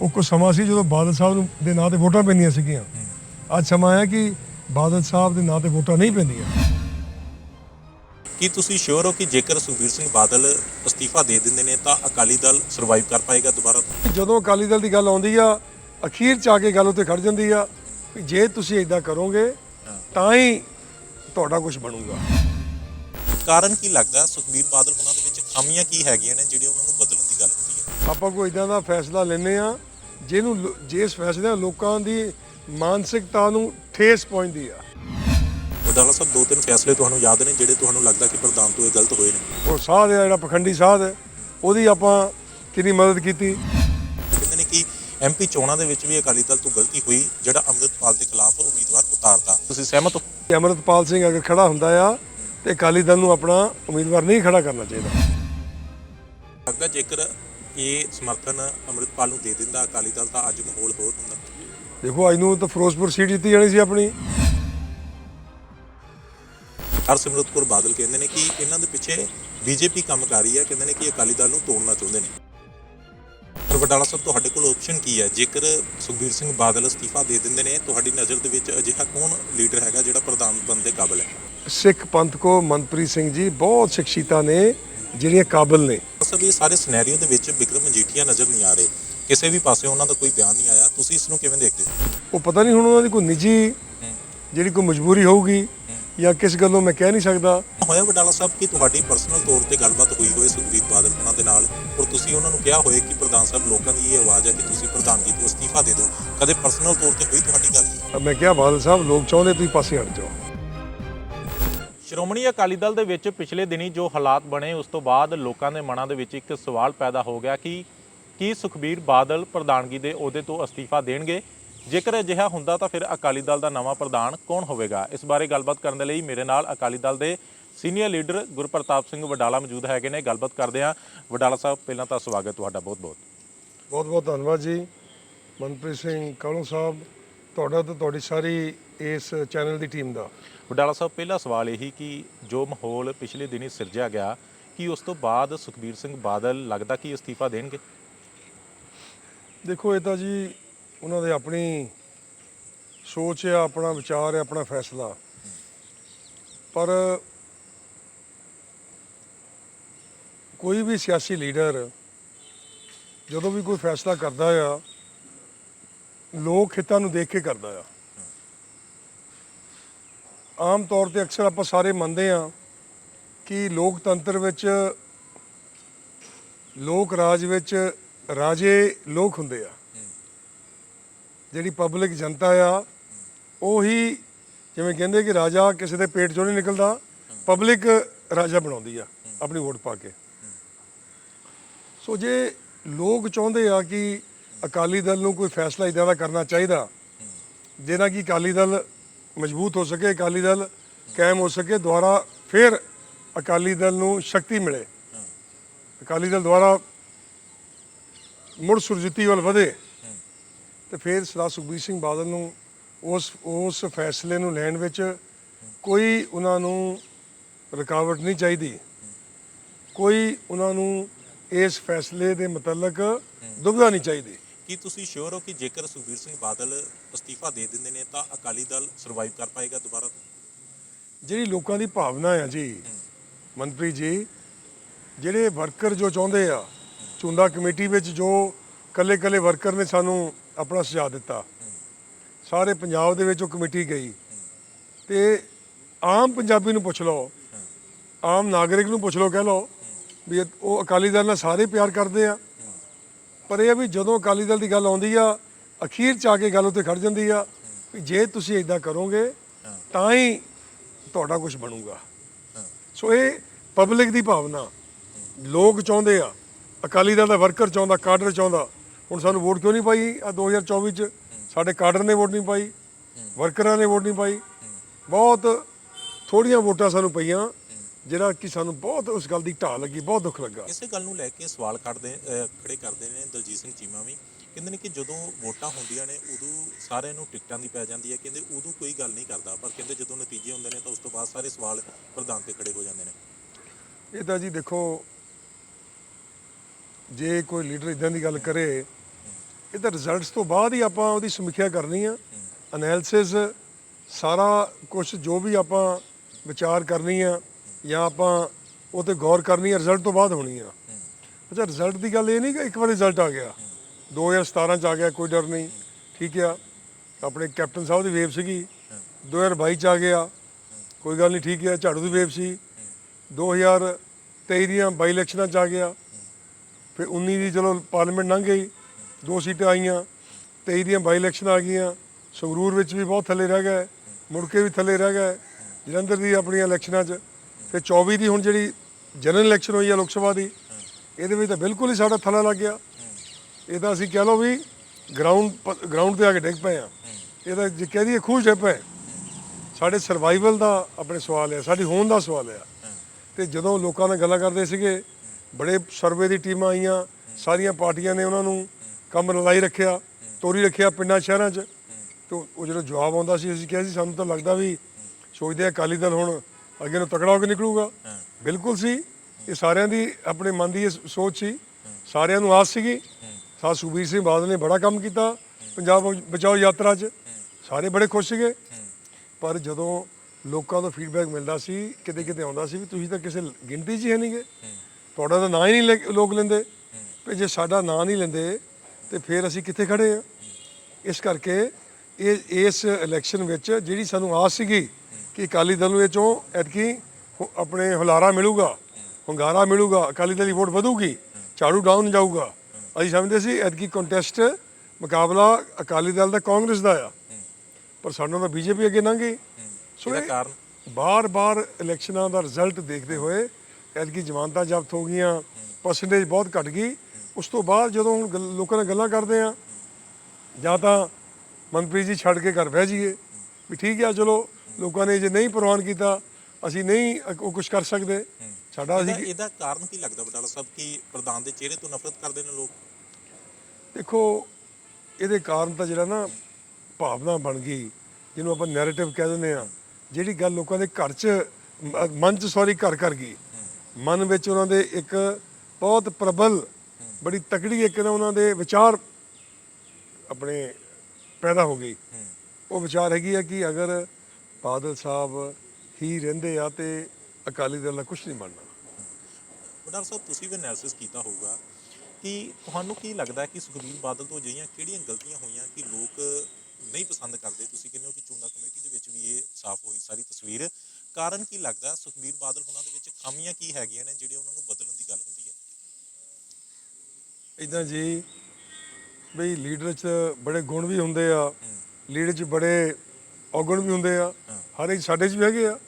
ਉਹ ਕੋ ਸਮਾਂ ਸੀ ਜਦੋਂ ਬਾਦਲ ਸਾਹਿਬ ਨੂੰ ਦੇ ਨਾਂ ਤੇ ਵੋਟਾਂ ਪੈਂਦੀਆਂ ਸੀਗੀਆਂ। ਅੱਜ ਸਮਾਂ ਆਇਆ ਕਿ ਬਾਦਲ ਸਾਹਿਬ ਦੇ ਨਾਂ ਤੇ ਵੋਟਾਂ ਨਹੀਂ ਪੈਂਦੀਆਂ। ਕੀ ਤੁਸੀਂ ਸ਼ੋਰ ਹੋ ਕਿ ਜੇਕਰ ਸੁਖਬੀਰ ਸਿੰਘ ਬਾਦਲ ਅਸਤੀਫਾ ਦੇ ਦਿੰਦੇ ਨੇ ਤਾਂ ਅਕਾਲੀ ਦਲ ਸਰਵਾਈਵ ਕਰ ਪਾਏਗਾ ਦੁਬਾਰਾ? ਜਦੋਂ ਅਕਾਲੀ ਦਲ ਦੀ ਗੱਲ ਆਉਂਦੀ ਆ ਅਖੀਰ ਚ ਆ ਕੇ ਗੱਲ ਉੱਤੇ ਖੜ ਜਾਂਦੀ ਆ ਵੀ ਜੇ ਤੁਸੀਂ ਇਦਾਂ ਕਰੋਗੇ ਤਾਂ ਹੀ ਤੁਹਾਡਾ ਕੁਝ ਬਣੂਗਾ। ਕਾਰਨ ਕੀ ਲੱਗਦਾ? ਸੁਖਬੀਰ ਬਾਦਲ ਉਹਨਾਂ ਦੇ ਵਿੱਚ ਖਾਮੀਆਂ ਕੀ ਹੈਗੀਆਂ ਨੇ ਜਿਹੜੀ ਉਹਨਾਂ ਨੂੰ ਬਦਲਣ ਦੀ ਗੱਲ ਹੁੰਦੀ ਹੈ ਆਪਾਂ ਕੋਈ ਇਦਾਂ ਦਾ ਫੈਸਲਾ ਲੈਨੇ ਆ ਜਿਹਨੂੰ ਲੋ- ਜਿਸ ਫੈਸਲੇ ਨਾਲ ਲੋਕਾਂ ਦੀ ਮਾਨਸਿਕਤਾ ਨੂੰ ਠੇਸ ਪਹੁੰਚਦੀ ਆ। ਵਡਾਲਾ ਸਾਹਿਬ ਦੋ ਤਿੰਨ ਫੈਸਲੇ ਤੁਹਾਨੂੰ ਯਾਦ ਨੇ ਜਿਹੜੇ ਤੁਹਾਨੂੰ ਲੱਗਦਾ ਕਿ ਪ੍ਰਧਾਨ ਤੋਂ ਇਹ ਗਲਤ ਹੋਏ ਨੇ? ਉਹ ਸਾਧ ਆ ਜਿਹੜਾ ਪਖੰਡੀ ਸਾਧ ਹੈ ਉਹਦੀ ਆਪਾਂ ਕਿੰਨੀ ਮਦਦ ਕੀਤੀ? ਕਹਿੰਦੇ ਨੇ ਕਿ ਐਮਪੀ ਚੋਣਾਂ ਦੇ ਵਿੱਚ ਵੀ ਅਕਾਲੀ ਦਲ ਤੋਂ ਗਲਤੀ ਹੋਈ ਜਿਹੜਾ ਅੰਮ੍ਰਿਤਪਾਲ ਦੇ ਖਿਲਾਫ ਉਮੀਦਵਾਰ ਉਤਾਰਤਾ। ਤੁਸੀਂ ਸਹਿਮਤ ਹੋ? ਕਿ ਅਮਰਤਪਾਲ ਸਿੰਘ ਅਗਰ ਖੜਾ ਹੁੰਦਾ ਆ ਤੇ ਅਕਾਲੀ ਦਲ ਨੂੰ ਆਪਣਾ ਉਮੀਦਵਾਰ ਨਹੀਂ ਖੜਾ ਕਰਨਾ ਚਾਹੀਦਾ। ਲੱਗਦਾ ਜੇਕਰ ਇਹ ਸਮਰਥਨ ਅੰਮ੍ਰਿਤਪਾਲ ਨੂੰ ਦੇ ਦਿੰਦਾ ਅਕਾਲੀ ਦਲ ਤਾਂ ਅੱਜ ਮਾਹੌਲ ਹੋਰ ਹੁੰਦਾ। ਦੇਖੋ ਅੱਜ ਨੂੰ ਤਾਂ ਫਿਰੋਜ਼ਪੁਰ ਸੀਟ ਜਿੱਤੀ ਜਾਣੀ ਸੀ ਆਪਣੀ। ਹਰਸਿਮਰਤ ਕੌਰ ਬਾਦਲ ਕਹਿੰਦੇ ਨੇ ਕਿ ਇਹਨਾਂ ਦੇ ਪਿੱਛੇ ਬੀਜੇਪੀ ਕੰਮ ਕਰ ਰਹੀ ਹੈ ਕਹਿੰਦੇ ਨੇ ਕਿ ਅਕਾਲੀ ਦਲ ਨੂੰ ਤੋੜਨਾ ਚਾਹੁੰਦੇ ਨੇ। ਪਰ ਵਡਾਲਾ ਸਾਹਿਬ ਤੁਹਾਡੇ ਕੋਲ ਆਪਸ਼ਨ ਕੀ ਹੈ? ਜੇਕਰ ਸੁਖਬੀਰ ਸਿੰਘ ਬਾਦਲ ਅਸਤੀਫਾ ਦੇ ਦਿੰਦੇ ਨੇ ਤੁਹਾਡੀ ਨਜ਼ਰ ਦੇ ਵਿੱਚ ਅਜਿਹਾ ਕੌਣ ਲੀਡਰ ਹੈਗਾ ਜਿਹੜਾ ਪ੍ਰਧਾਨ ਬਣਨ ਦੇ ਕਾਬਿਲ ਹੈ? ਸਿੱਖ ਪੰਥ ਕੋ ਮਨਪ੍ਰੀਤ ਸਿੰਘ ਜੀ ਬਹੁਤ ਸ਼ਖਸੀਅਤਾਂ ਨੇ। ਜਿਹੜੀਆਂ ਕਾਬਿਲ ਨੇ। ਸਭ ਇਹ ਸਾਰੇ ਸਿਨੈਰੀਓ ਦੇ ਵਿੱਚ ਵਿਕਰਮ ਮਜੀਠੀਆ ਨਜ਼ਰ ਨਹੀਂ ਆ ਰਹੇ। ਕਿਸੇ ਵੀ ਪਾਸੇ ਉਹਨਾਂ ਦਾ ਕੋਈ ਬਿਆਨ ਨਹੀਂ ਆਇਆ। ਤੁਸੀਂ ਇਸ ਨੂੰ ਕਿਵੇਂ ਦੇਖਦੇ ਹੋ? ਉਹ ਪਤਾ ਨਹੀਂ ਹੁਣ ਉਹਨਾਂ ਦੀ ਕੋਈ ਨਿੱਜੀ ਜਿਹੜੀ ਕੋਈ ਮਜਬੂਰੀ ਹੋਊਗੀ ਜਾਂ ਕਿਸ ਗੱਲੋਂ ਮੈਂ ਕਹਿ ਨਹੀਂ ਸਕਦਾ। ਹੋਇਆ ਵਡਾਲਾ ਸਾਹਿਬ ਕਿ ਤੁਹਾਡੀ ਪਰਸਨਲ ਤੌਰ ਤੇ ਗੱਲਬਾਤ ਹੋਈ ਹੋਏ ਸੁਖਬੀਰ ਬਾਦਲ ਉਹਨਾਂ ਦੇ ਨਾਲ? ਔਰ ਤੁਸੀਂ ਉਹਨਾਂ ਨੂੰ ਕਿਹਾ ਹੋਏ ਕਿ ਪ੍ਰਧਾਨ ਸਾਹਿਬ ਲੋਕਾਂ ਦੀ ਇਹ ਆਵਾਜ਼ ਹੈ ਕਿ ਤੁਸੀਂ ਪ੍ਰਧਾਨਗੀ ਤੋਂ ਅਸਤੀਫਾ ਦੇ ਦਿਓ। ਕਦੇ ਪਰਸਨਲ ਤੌਰ ਤੇ ਹੋਈ ਤੁਹਾਡੀ ਗੱਲ? ਮੈਂ ਕਿਹਾ ਬਾਦਲ ਸਾਹਿਬ ਲੋਕ ਚਾਹੁੰਦੇ ਤੁਸੀਂ ਪਾਸੇ ਹਟ ਜਾਓ। ਸ਼੍ਰੋਮਣੀ ਅਕਾਲੀ ਦਲ ਦੇ ਵਿੱਚ ਪਿਛਲੇ ਦਿਨੀ ਜੋ ਹਾਲਾਤ ਬਣੇ, ਉਸ ਤੋਂ ਬਾਅਦ ਲੋਕਾਂ ਦੇ ਮਨਾਂ ਦੇ ਵਿੱਚ ਇੱਕ ਸਵਾਲ ਪੈਦਾ ਹੋ ਗਿਆ ਕਿ ਕੀ ਸੁਖਬੀਰ ਬਾਦਲ ਪ੍ਰਧਾਨਗੀ ਦੇ ਅਹੁਦੇ ਤੋਂ ਅਸਤੀਫਾ ਦੇਣਗੇ? ਜੇਕਰ ਅਜਿਹਾ ਹੁੰਦਾ ਤਾਂ ਫਿਰ ਅਕਾਲੀ ਦਲ ਦਾ ਨਵਾਂ ਪ੍ਰਧਾਨ ਕੌਣ ਹੋਵੇਗਾ? ਇਸ ਬਾਰੇ ਗੱਲਬਾਤ ਕਰਨ ਦੇ ਲਈ ਮੇਰੇ ਨਾਲ ਅਕਾਲੀ ਦਲ ਦੇ ਸੀਨੀਅਰ ਲੀਡਰ ਗੁਰਪ੍ਰਤਾਪ ਸਿੰਘ ਵਡਾਲਾ ਮੌਜੂਦ ਹੈਗੇ ਨੇ। ਗੱਲਬਾਤ ਕਰਦੇ ਹਾਂ। ਵਡਾਲਾ ਸਾਹਿਬ, ਪਹਿਲਾਂ ਤਾਂ ਸਵਾਗਤ ਤੁਹਾਡਾ ਬਹੁਤ-ਬਹੁਤ। ਬਹੁਤ ਬਹੁਤ ਧੰਨਵਾਦ ਜੀ। ਮਨਪ੍ਰੀਤ ਸਿੰਘ ਕਾਲੋਂ ਸਾਹਿਬ ਤੁਹਾਡਾ ਤੇ ਤੁਹਾਡੀ ਸਾਰੀ ਇਸ ਚੈਨਲ ਦੀ ਟੀਮ ਦਾ। ਵਡਾਲਾ ਸਾਹਿਬ ਪਹਿਲਾ ਸਵਾਲ ਇਹੀ ਕਿ ਜੋ ਮਾਹੌਲ ਪਿਛਲੇ ਦਿਨੀ ਸਿਰਜਿਆ ਗਿਆ ਕਿ ਉਸ ਤੋਂ ਬਾਅਦ ਸੁਖਬੀਰ ਸਿੰਘ ਬਾਦਲ ਲੱਗਦਾ ਕਿ ਅਸਤੀਫਾ ਦੇਣਗੇ? ਦੇਖੋ ਇਹ ਤਾਂ ਜੀ ਉਹਨਾਂ ਦੇ ਆਪਣੀ ਸੋਚ ਹੈ ਆਪਣਾ ਵਿਚਾਰ ਹੈ ਆਪਣਾ ਫੈਸਲਾ। ਪਰ ਕੋਈ ਵੀ ਸਿਆਸੀ ਲੀਡਰ ਜਦੋਂ ਵੀ ਕੋਈ ਫੈਸਲਾ ਕਰਦਾ ਆ ਲੋਕ ਹਿੱਤਾਂ ਨੂੰ ਦੇਖ ਕੇ ਕਰਦਾ ਆ। ਆਮ ਤੌਰ ਤੇ ਅਕਸਰ ਆਪਾਂ ਸਾਰੇ ਮੰਨਦੇ ਆ ਕਿ ਲੋਕਤੰਤਰ ਵਿੱਚ, ਲੋਕ ਰਾਜ ਵਿੱਚ ਰਾਜੇ ਲੋਕ ਹੁੰਦੇ ਆ। ਜਿਹੜੀ ਪਬਲਿਕ ਜਨਤਾ ਆ, ਉਹੀ ਜਿਵੇਂ ਕਹਿੰਦੇ ਕਿ ਰਾਜਾ ਕਿਸੇ ਦੇ ਪੇਟ ਚੋਂ ਨਹੀਂ ਨਿਕਲਦਾ, ਪਬਲਿਕ ਰਾਜਾ ਬਣਾਉਂਦੀ ਆ, ਆਪਣੀ ਵੋਟ ਪਾ ਕੇ। ਸੋ ਜੇ ਲੋਕ ਚਾਹੁੰਦੇ ਆ ਕਿ ਅਕਾਲੀ ਦਲ ਨੂੰ ਕੋਈ ਫੈਸਲਾ ਇਦਾਂ ਦਾ ਕਰਨਾ ਚਾਹੀਦਾ ਜਿਹਨਾਂ ਕਿ ਅਕਾਲੀ ਦਲ ਮਜ਼ਬੂਤ ਹੋ ਸਕੇ, ਅਕਾਲੀ ਦਲ ਕਾਇਮ ਹੋ ਸਕੇ ਦੁਆਰਾ ਫਿਰ ਅਕਾਲੀ ਦਲ ਨੂੰ ਸ਼ਕਤੀ ਮਿਲੇ। ਅਕਾਲੀ ਦਲ ਦੁਆਰਾ ਮੁੜ ਸੁਰਜੀਤੀ ਵੱਲ ਵਧੇ, ਤੇ ਫਿਰ ਸਰਦਾਰ ਸੁਖਬੀਰ ਸਿੰਘ ਬਾਦਲ ਨੂੰ ਉਸ ਉਸ ਫੈਸਲੇ ਨੂੰ ਲੈਣ ਵਿੱਚ ਕੋਈ ਉਹਨਾਂ ਨੂੰ ਰੁਕਾਵਟ ਨਹੀਂ ਚਾਹੀਦੀ। ਕੋਈ ਉਹਨਾਂ ਨੂੰ ਇਸ ਫੈਸਲੇ ਦੇ ਮੁਤਲਕ ਦੁਬਿਧਾ ਨਹੀਂ ਚਾਹੀਦੀ। ਕੀ ਤੁਸੀਂ ਸ਼ੋਰ ਹੋ ਕਿ ਜੇਕਰ ਸੁਖਬੀਰ ਸਿੰਘ ਬਾਦਲ ਅਸਤੀਫਾ ਦੇ ਦਿੰਦੇ ਨੇ ਤਾਂ ਅਕਾਲੀ ਦਲ ਸਰਵਾਈਵ ਕਰ ਪਾਏਗਾ ਦੁਬਾਰਾ ਤੋਂ? ਜਿਹੜੀ ਲੋਕਾਂ ਦੀ ਭਾਵਨਾ ਆ ਜੀ, ਮੰਤਰੀ ਜੀ, ਜਿਹੜੇ ਵਰਕਰ ਜੋ ਚਾਹੁੰਦੇ ਆ ਚੁੰਦਾ ਕਮੇਟੀ ਵਿੱਚ ਜੋ ਕੱਲੇ ਕੱਲੇ ਵਰਕਰ ਨੇ ਸਾਨੂੰ ਆਪਣਾ ਸੁਝਾਅ ਦਿੱਤਾ। ਸਾਰੇ ਪੰਜਾਬ ਦੇ ਵਿੱਚ ਉਹ ਕਮੇਟੀ ਗਈ। ਤੇ ਆਮ ਪੰਜਾਬੀ ਨੂੰ ਪੁੱਛ ਲਓ, ਆਮ ਨਾਗਰਿਕ ਨੂੰ ਪੁੱਛ ਲਓ, ਕਹਿ ਲਓ, ਵੀ ਉਹ ਅਕਾਲੀ ਦਲ ਨਾਲ ਸਾਰੇ ਪਿਆਰ ਕਰਦੇ ਆ। ਪਰ ਇਹ ਆ ਵੀ ਜਦੋਂ ਅਕਾਲੀ ਦਲ ਦੀ ਗੱਲ ਆਉਂਦੀ ਆ, ਅਖੀਰ ਚ ਆ ਕੇ ਗੱਲ ਉੱਤੇ ਖੜ ਜਾਂਦੀ ਆ ਵੀ ਜੇ ਤੁਸੀਂ ਇਦਾਂ ਕਰੋਗੇ, ਤਾਂ ਹੀ ਤੁਹਾਡਾ ਕੁਝ ਬਣੂਗਾ। ਸੋ ਇਹ ਪਬਲਿਕ ਦੀ ਭਾਵਨਾ। ਲੋਕ ਚਾਹੁੰਦੇ ਆ, ਅਕਾਲੀ ਦਲ ਦਾ ਵਰਕਰ ਚਾਹੁੰਦਾ, ਕਾਡਰ ਚਾਹੁੰਦਾ, ਹੁਣ ਸਾਨੂੰ ਵੋਟ ਕਿਉਂ ਨਹੀਂ ਪਾਈ? ਆ 2024 ਚ ਸਾਡੇ ਕਾਡਰ ਨੇ ਵੋਟ ਨਹੀਂ ਪਾਈ, ਵਰਕਰਾਂ ਨੇ ਵੋਟ ਨਹੀਂ ਪਾਈ। ਬਹੁਤ ਥੋੜੀਆਂ ਵੋਟਾਂ ਸਾਨੂੰ ਪਈਆਂ। ਜਿਹੜਾ ਕਿ ਸਾਨੂੰ ਬਹੁਤ ਉਸ ਗੱਲ ਦੀ ਢਾਹ ਲੱਗੀ ਬਹੁਤ ਦੁੱਖ ਲੱਗਾ। ਇਸੇ ਗੱਲ ਨੂੰ ਲੈ ਕੇ ਸਵਾਲ ਕਰਦੇ ਅਹ ਖੜੇ ਕਰਦੇ ਨੇ ਦਲਜੀਤ ਸਿੰਘ ਚੀਮਾ ਵੀ। ਕਹਿੰਦੇ ਨੇ ਕਿ ਜਦੋਂ ਵੋਟਾਂ ਹੁੰਦੀਆਂ ਨੇ ਉਦੋਂ ਸਾਰਿਆਂ ਨੂੰ ਟਿਕਟਾਂ ਦੀ ਪੈ ਜਾਂਦੀ ਹੈ ਕਹਿੰਦੇ ਉਦੋਂ ਕੋਈ ਗੱਲ ਨਹੀਂ ਕਰਦਾ। ਪਰ ਕਹਿੰਦੇ ਜਦੋਂ ਨਤੀਜੇ ਹੁੰਦੇ ਨੇ ਤਾਂ ਉਸ ਤੋਂ ਬਾਅਦ ਸਾਰੇ ਸਵਾਲ ਪ੍ਰਧਾਨ ਤੇ ਖੜੇ ਹੋ ਜਾਂਦੇ ਨੇ। ਇਹ ਤਾਂ ਜੀ ਦੇਖੋ ਜੇ ਕੋਈ ਲੀਡਰ ਇਦਾਂ ਦੀ ਗੱਲ ਕਰੇ ਇਹਦਾ ਰਿਜ਼ਲਟਸ ਤੋਂ ਬਾਅਦ ਹੀ ਆਪਾਂ ਉਹਦੀ ਸਮੀਖਿਆ ਕਰਨੀ ਆ। ਐਨਾਲਿਸਿਸ ਸਾਰਾ ਕੁਝ ਜੋ ਵੀ ਆਪਾਂ ਵਿਚਾਰ ਕਰਨੀ ਆ ਜਾਂ ਆਪਾਂ ਉਹ ਤੇ ਗੌਰ ਕਰਨੀ ਆ ਰਿਜ਼ਲਟ ਤੋਂ ਬਾਅਦ ਹੋਣੀ ਆ। ਅੱਛਾ ਰਿਜ਼ਲਟ ਦੀ ਗੱਲ ਇਹ ਨਹੀਂ ਕਿ ਇੱਕ ਵਾਰ ਰਿਜ਼ਲਟ ਆ ਗਿਆ। 2017 ਚ ਆ ਗਿਆ ਕੋਈ ਡਰ ਨਹੀਂ। ਠੀਕ ਆ। ਆਪਣੇ ਕੈਪਟਨ ਸਾਹਿਬ ਦੀ ਵੇਵ ਸੀਗੀ। 2022 ਚ ਆ ਗਿਆ। ਕੋਈ ਗੱਲ ਨਹੀਂ ਠੀਕ ਆ ਝਾੜੂ ਦੀ ਵੇਵ ਸੀ। 2023 ਦੀਆਂ ਬਾਈ ਇਲੈਕਸ਼ਨਾਂ ਚ ਆ ਗਿਆ। ਫਿਰ 19 ਦੀ ਚਲੋ ਪਾਰਲੀਮੈਂਟ ਲੰਘ ਗਈ। ਦੋ ਸੀਟਾਂ ਆਈਆਂ। 23 ਦੀਆਂ ਬਾਈ ਇਲੈਕਸ਼ਨ ਆ ਗਈਆਂ। ਸੰਗਰੂਰ ਵਿੱਚ ਵੀ ਬਹੁਤ ਥੱਲੇ ਰਹਿ ਗਏ। ਮੁੜ ਕੇ ਵੀ ਥੱਲੇ ਰਹਿ ਗਏ। ਜਲੰਧਰ ਦੀ ਆਪਣੀਆਂ ਇਲੈਕਸ਼ਨਾਂ 'ਚ। ਫਿਰ 24 ਦੀ ਹੁਣ ਜਿਹੜੀ ਜਨਰਲ ਇਲੈਕਸ਼ਨ ਹੋਈ ਆ ਲੋਕ ਸਭਾ ਦੀ, ਇਹਦੇ ਵਿੱਚ ਤਾਂ ਬਿਲਕੁਲ ਹੀ ਸਾਡਾ ਥਲਾ ਲੱਗ ਗਿਆ। ਇਹ ਤਾਂ ਅਸੀਂ ਕਹਿ ਲਓ ਵੀ ਗਰਾਊਂਡ ਗਰਾਊਂਡ ਤੇ ਆ ਕੇ ਡਿੱਗ ਪਏ ਆ। ਇਹ ਤਾਂ ਜੇ ਕਹਿ ਦਈਏ ਖੂਹ ਡਿੱਗ ਪਏ। ਸਾਡੇ ਸਰਵਾਈਵਲ ਦਾ ਆਪਣੇ ਸਵਾਲ ਹੈ ਸਾਡੀ ਹੋਣ ਦਾ ਸਵਾਲ ਹੈ ਤੇ ਜਦੋਂ ਲੋਕਾਂ ਨਾਲ ਗੱਲਾਂ ਕਰਦੇ ਸੀਗੇ, ਬੜੇ ਸਰਵੇ ਦੀ ਟੀਮਾਂ ਆਈਆਂ, ਸਾਰੀਆਂ ਪਾਰਟੀਆਂ ਨੇ ਉਹਨਾਂ ਨੂੰ ਕੰਮ ਲਾਈ ਰੱਖਿਆ, ਤੋਰੀ ਰੱਖਿਆ ਪਿੰਡਾਂ ਸ਼ਹਿਰਾਂ 'ਚ। ਤੇ ਉਹ ਜਦੋਂ ਜਵਾਬ ਆਉਂਦਾ ਸੀ, ਅਸੀਂ ਕਿਹਾ ਸੀ ਸਾਨੂੰ ਤਾਂ ਲੱਗਦਾ ਵੀ ਸੋਚਦੇ ਆ ਅਕਾਲੀ ਦਲ ਹੁਣ ਅੱਗੇ ਨੂੰ ਤਕੜਾ ਹੋ ਕੇ ਨਿਕਲੂਗਾ। ਬਿਲਕੁਲ ਸੀ। ਇਹ ਸਾਰਿਆਂ ਦੀ ਆਪਣੇ ਮਨ ਦੀ ਇਹ ਸੋਚ ਸੀ। ਸਾਰਿਆਂ ਨੂੰ ਆਸ ਸੀਗੀ। ਸਾ ਸੁਖਬੀਰ ਸਿੰਘ ਬਾਦਲ ਨੇ ਬੜਾ ਕੰਮ ਕੀਤਾ ਪੰਜਾਬ ਬਚਾਓ ਯਾਤਰਾ 'ਚ। ਸਾਰੇ ਬੜੇ ਖੁਸ਼ ਸੀਗੇ। ਪਰ ਜਦੋਂ ਲੋਕਾਂ ਤੋਂ ਫੀਡਬੈਕ ਮਿਲਦਾ ਸੀ ਕਿਤੇ ਕਿਤੇ ਆਉਂਦਾ ਸੀ ਵੀ ਤੁਸੀਂ ਤਾਂ ਕਿਸੇ ਗਿਣਤੀ 'ਚ ਹੀ ਨਹੀਂਗੇ। ਤੁਹਾਡਾ ਤਾਂ ਨਾਂ ਹੀ ਨਹੀਂ ਲੋਕ ਲੈਂਦੇ। ਤੇ ਜੇ ਸਾਡਾ ਨਾਂ ਨਹੀਂ ਲੈਂਦੇ ਤੇ ਫਿਰ ਅਸੀਂ ਕਿੱਥੇ ਖੜੇ ਆ? ਇਸ ਕਰਕੇ ਇਹ ਇਸ ਇਲੈਕਸ਼ਨ ਵਿੱਚ ਜਿਹੜੀ ਸਾਨੂੰ ਆਸ ਸੀਗੀ ਕਿ ਅਕਾਲੀ ਦਲ ਨੂੰ ਇਹ ਚੋਂ ਐਤਕੀ ਆਪਣੇ ਹੁਲਾਰਾ ਮਿਲੂਗਾ ਹੁੰਗਾਰਾ ਮਿਲੂਗਾ ਅਕਾਲੀ ਦਲ ਦੀ ਵੋਟ ਵਧੂਗੀ ਝਾੜੂ ਡਾਊਨ ਜਾਊਗਾ। ਅਸੀਂ ਸਮਝਦੇ ਸੀ ਐਤਕੀ ਕੰਟੈਸਟ ਮੁਕਾਬਲਾ ਅਕਾਲੀ ਦਲ ਦਾ ਕਾਂਗਰਸ ਦਾ ਆ। ਪਰ ਸਾਨੂੰ ਤਾਂ ਬੀਜੇਪੀ ਅੱਗੇ ਲੰਘ ਗਈ। ਸੋ ਇਹ ਕਾਰਨ? ਬਾਰ-ਬਾਰ ਇਲੈਕਸ਼ਨਾਂ ਦਾ ਰਿਜ਼ਲਟ ਦੇਖਦੇ ਹੋਏ ਐਤਕੀ ਜ਼ਮਾਨਤਾਂ ਜ਼ਬਤ ਹੋ ਗਈਆਂ ਪਰਸੈਂਟੇਜ ਬਹੁਤ ਘਟ ਗਈ। ਉਸ ਤੋਂ ਬਾਅਦ ਜਦੋਂ ਹੁਣ ਲੋਕਾਂ ਨਾਲ ਗੱਲਾਂ ਕਰਦੇ ਆ ਜਾਂ ਤਾਂ ਮਨਪ੍ਰੀਤ ਜੀ ਛੱਡ ਕੇ ਘਰ ਬਹਿ ਜਾਈਏ। ਵੀ ਠੀਕ ਆ ਚਲੋ ਲੋਕਾਂ ਨੇ ਜੇ ਨਹੀਂ ਪ੍ਰਵਾਨ ਕੀਤਾ ਅਸੀਂ ਨਹੀਂ ਉਹ ਕੁਝ ਕਰ ਸਕਦੇ। ਸਾਡਾ ਅਸੀਂ ਇਹਦਾ ਕਾਰਨ ਕੀ ਲੱਗਦਾ ਬਟਾਲਾ ਸਾਹਿਬ ਕਿ ਪ੍ਰਧਾਨ ਦੇ ਚਿਹਰੇ ਤੋਂ ਨਫ਼ਰਤ ਕਰਦੇ ਨੇ ਲੋਕ? ਦੇਖੋ ਇਹਦੇ ਕਾਰਨ ਤਾਂ ਜਿਹੜਾ ਨਾ ਭਾਵਨਾ ਬਣ ਗਈ ਜਿਹਨੂੰ ਆਪਾਂ ਨੈਰੇਟਿਵ ਕਹਿ ਦਿੰਦੇ ਆ ਜਿਹੜੀ ਗੱਲ ਲੋਕਾਂ ਦੇ ਘਰ 'ਚ ਮਨ 'ਚ ਸੌਰੀ ਘਰ ਕਰ ਗਈ। ਮਨ ਵਿੱਚ ਉਹਨਾਂ ਦੇ ਇੱਕ ਬਹੁਤ ਪ੍ਰਬਲ ਬੜੀ ਤਕੜੀ ਇੱਕ ਨਾ ਉਹਨਾਂ ਦੇ ਵਿਚਾਰ ਆਪਣੇ ਪੈਦਾ ਹੋ ਗਈ ਉਹ ਵਿਚਾਰ ਹੈਗੀ ਆ ਕਿ ਅਗਰ ਬਾਦਲ ਸਾਹਿਬ ਹੀ ਰਹਿੰਦੇ ਆ ਤੇ ਅਕਾਲੀ ਦਲ ਦਾ ਕੁਝ ਨਹੀਂ ਬਣਨਾ। ਬਟਾਲਾ ਸਾਹਿਬ ਤੁਸੀਂ ਵੀ ਐਨਾਲਿਸਿਸ ਕੀਤਾ ਹੋਊਗਾ ਕਿ ਤੁਹਾਨੂੰ ਕੀ ਲੱਗਦਾ ਕਿ ਸੁਖਬੀਰ ਬਾਦਲ ਤੋਂ ਅਜਿਹੀਆਂ ਕਿਹੜੀਆਂ ਗਲਤੀਆਂ ਹੋਈਆਂ ਕਿ ਲੋਕ ਨਹੀਂ ਪਸੰਦ ਕਰਦੇ? ਤੁਸੀਂ ਕਹਿੰਦੇ ਹੋ ਕਿ ਚੋਣਾਂ ਕਮੇਟੀ ਦੇ ਵਿੱਚ ਵੀ ਇਹ ਸਾਫ਼ ਹੋਈ ਸਾਰੀ ਤਸਵੀਰ। ਕਾਰਨ ਕੀ ਲੱਗਦਾ? ਸੁਖਬੀਰ ਬਾਦਲ ਉਹਨਾਂ ਦੇ ਵਿੱਚ ਖਾਮੀਆਂ ਕੀ ਹੈਗੀਆਂ ਨੇ ਜਿਹੜੇ ਉਹਨਾਂ ਨੂੰ ਬਦਲਣ ਦੀ ਗੱਲ ਹੁੰਦੀ ਹੈ? ਇਦਾਂ ਜੀ ਬਈ ਲੀਡਰ 'ਚ ਬੜੇ ਗੁਣ ਵੀ ਹੁੰਦੇ ਆ। ਲੀਡਰ 'ਚ ਬੜੇ ਔਗਣ ਵੀ ਹੁੰਦੇ ਆ। ਹਰ ਇੱਕ ਸਾਡੇ 'ਚ ਵੀ ਹੈਗੇ ਆ।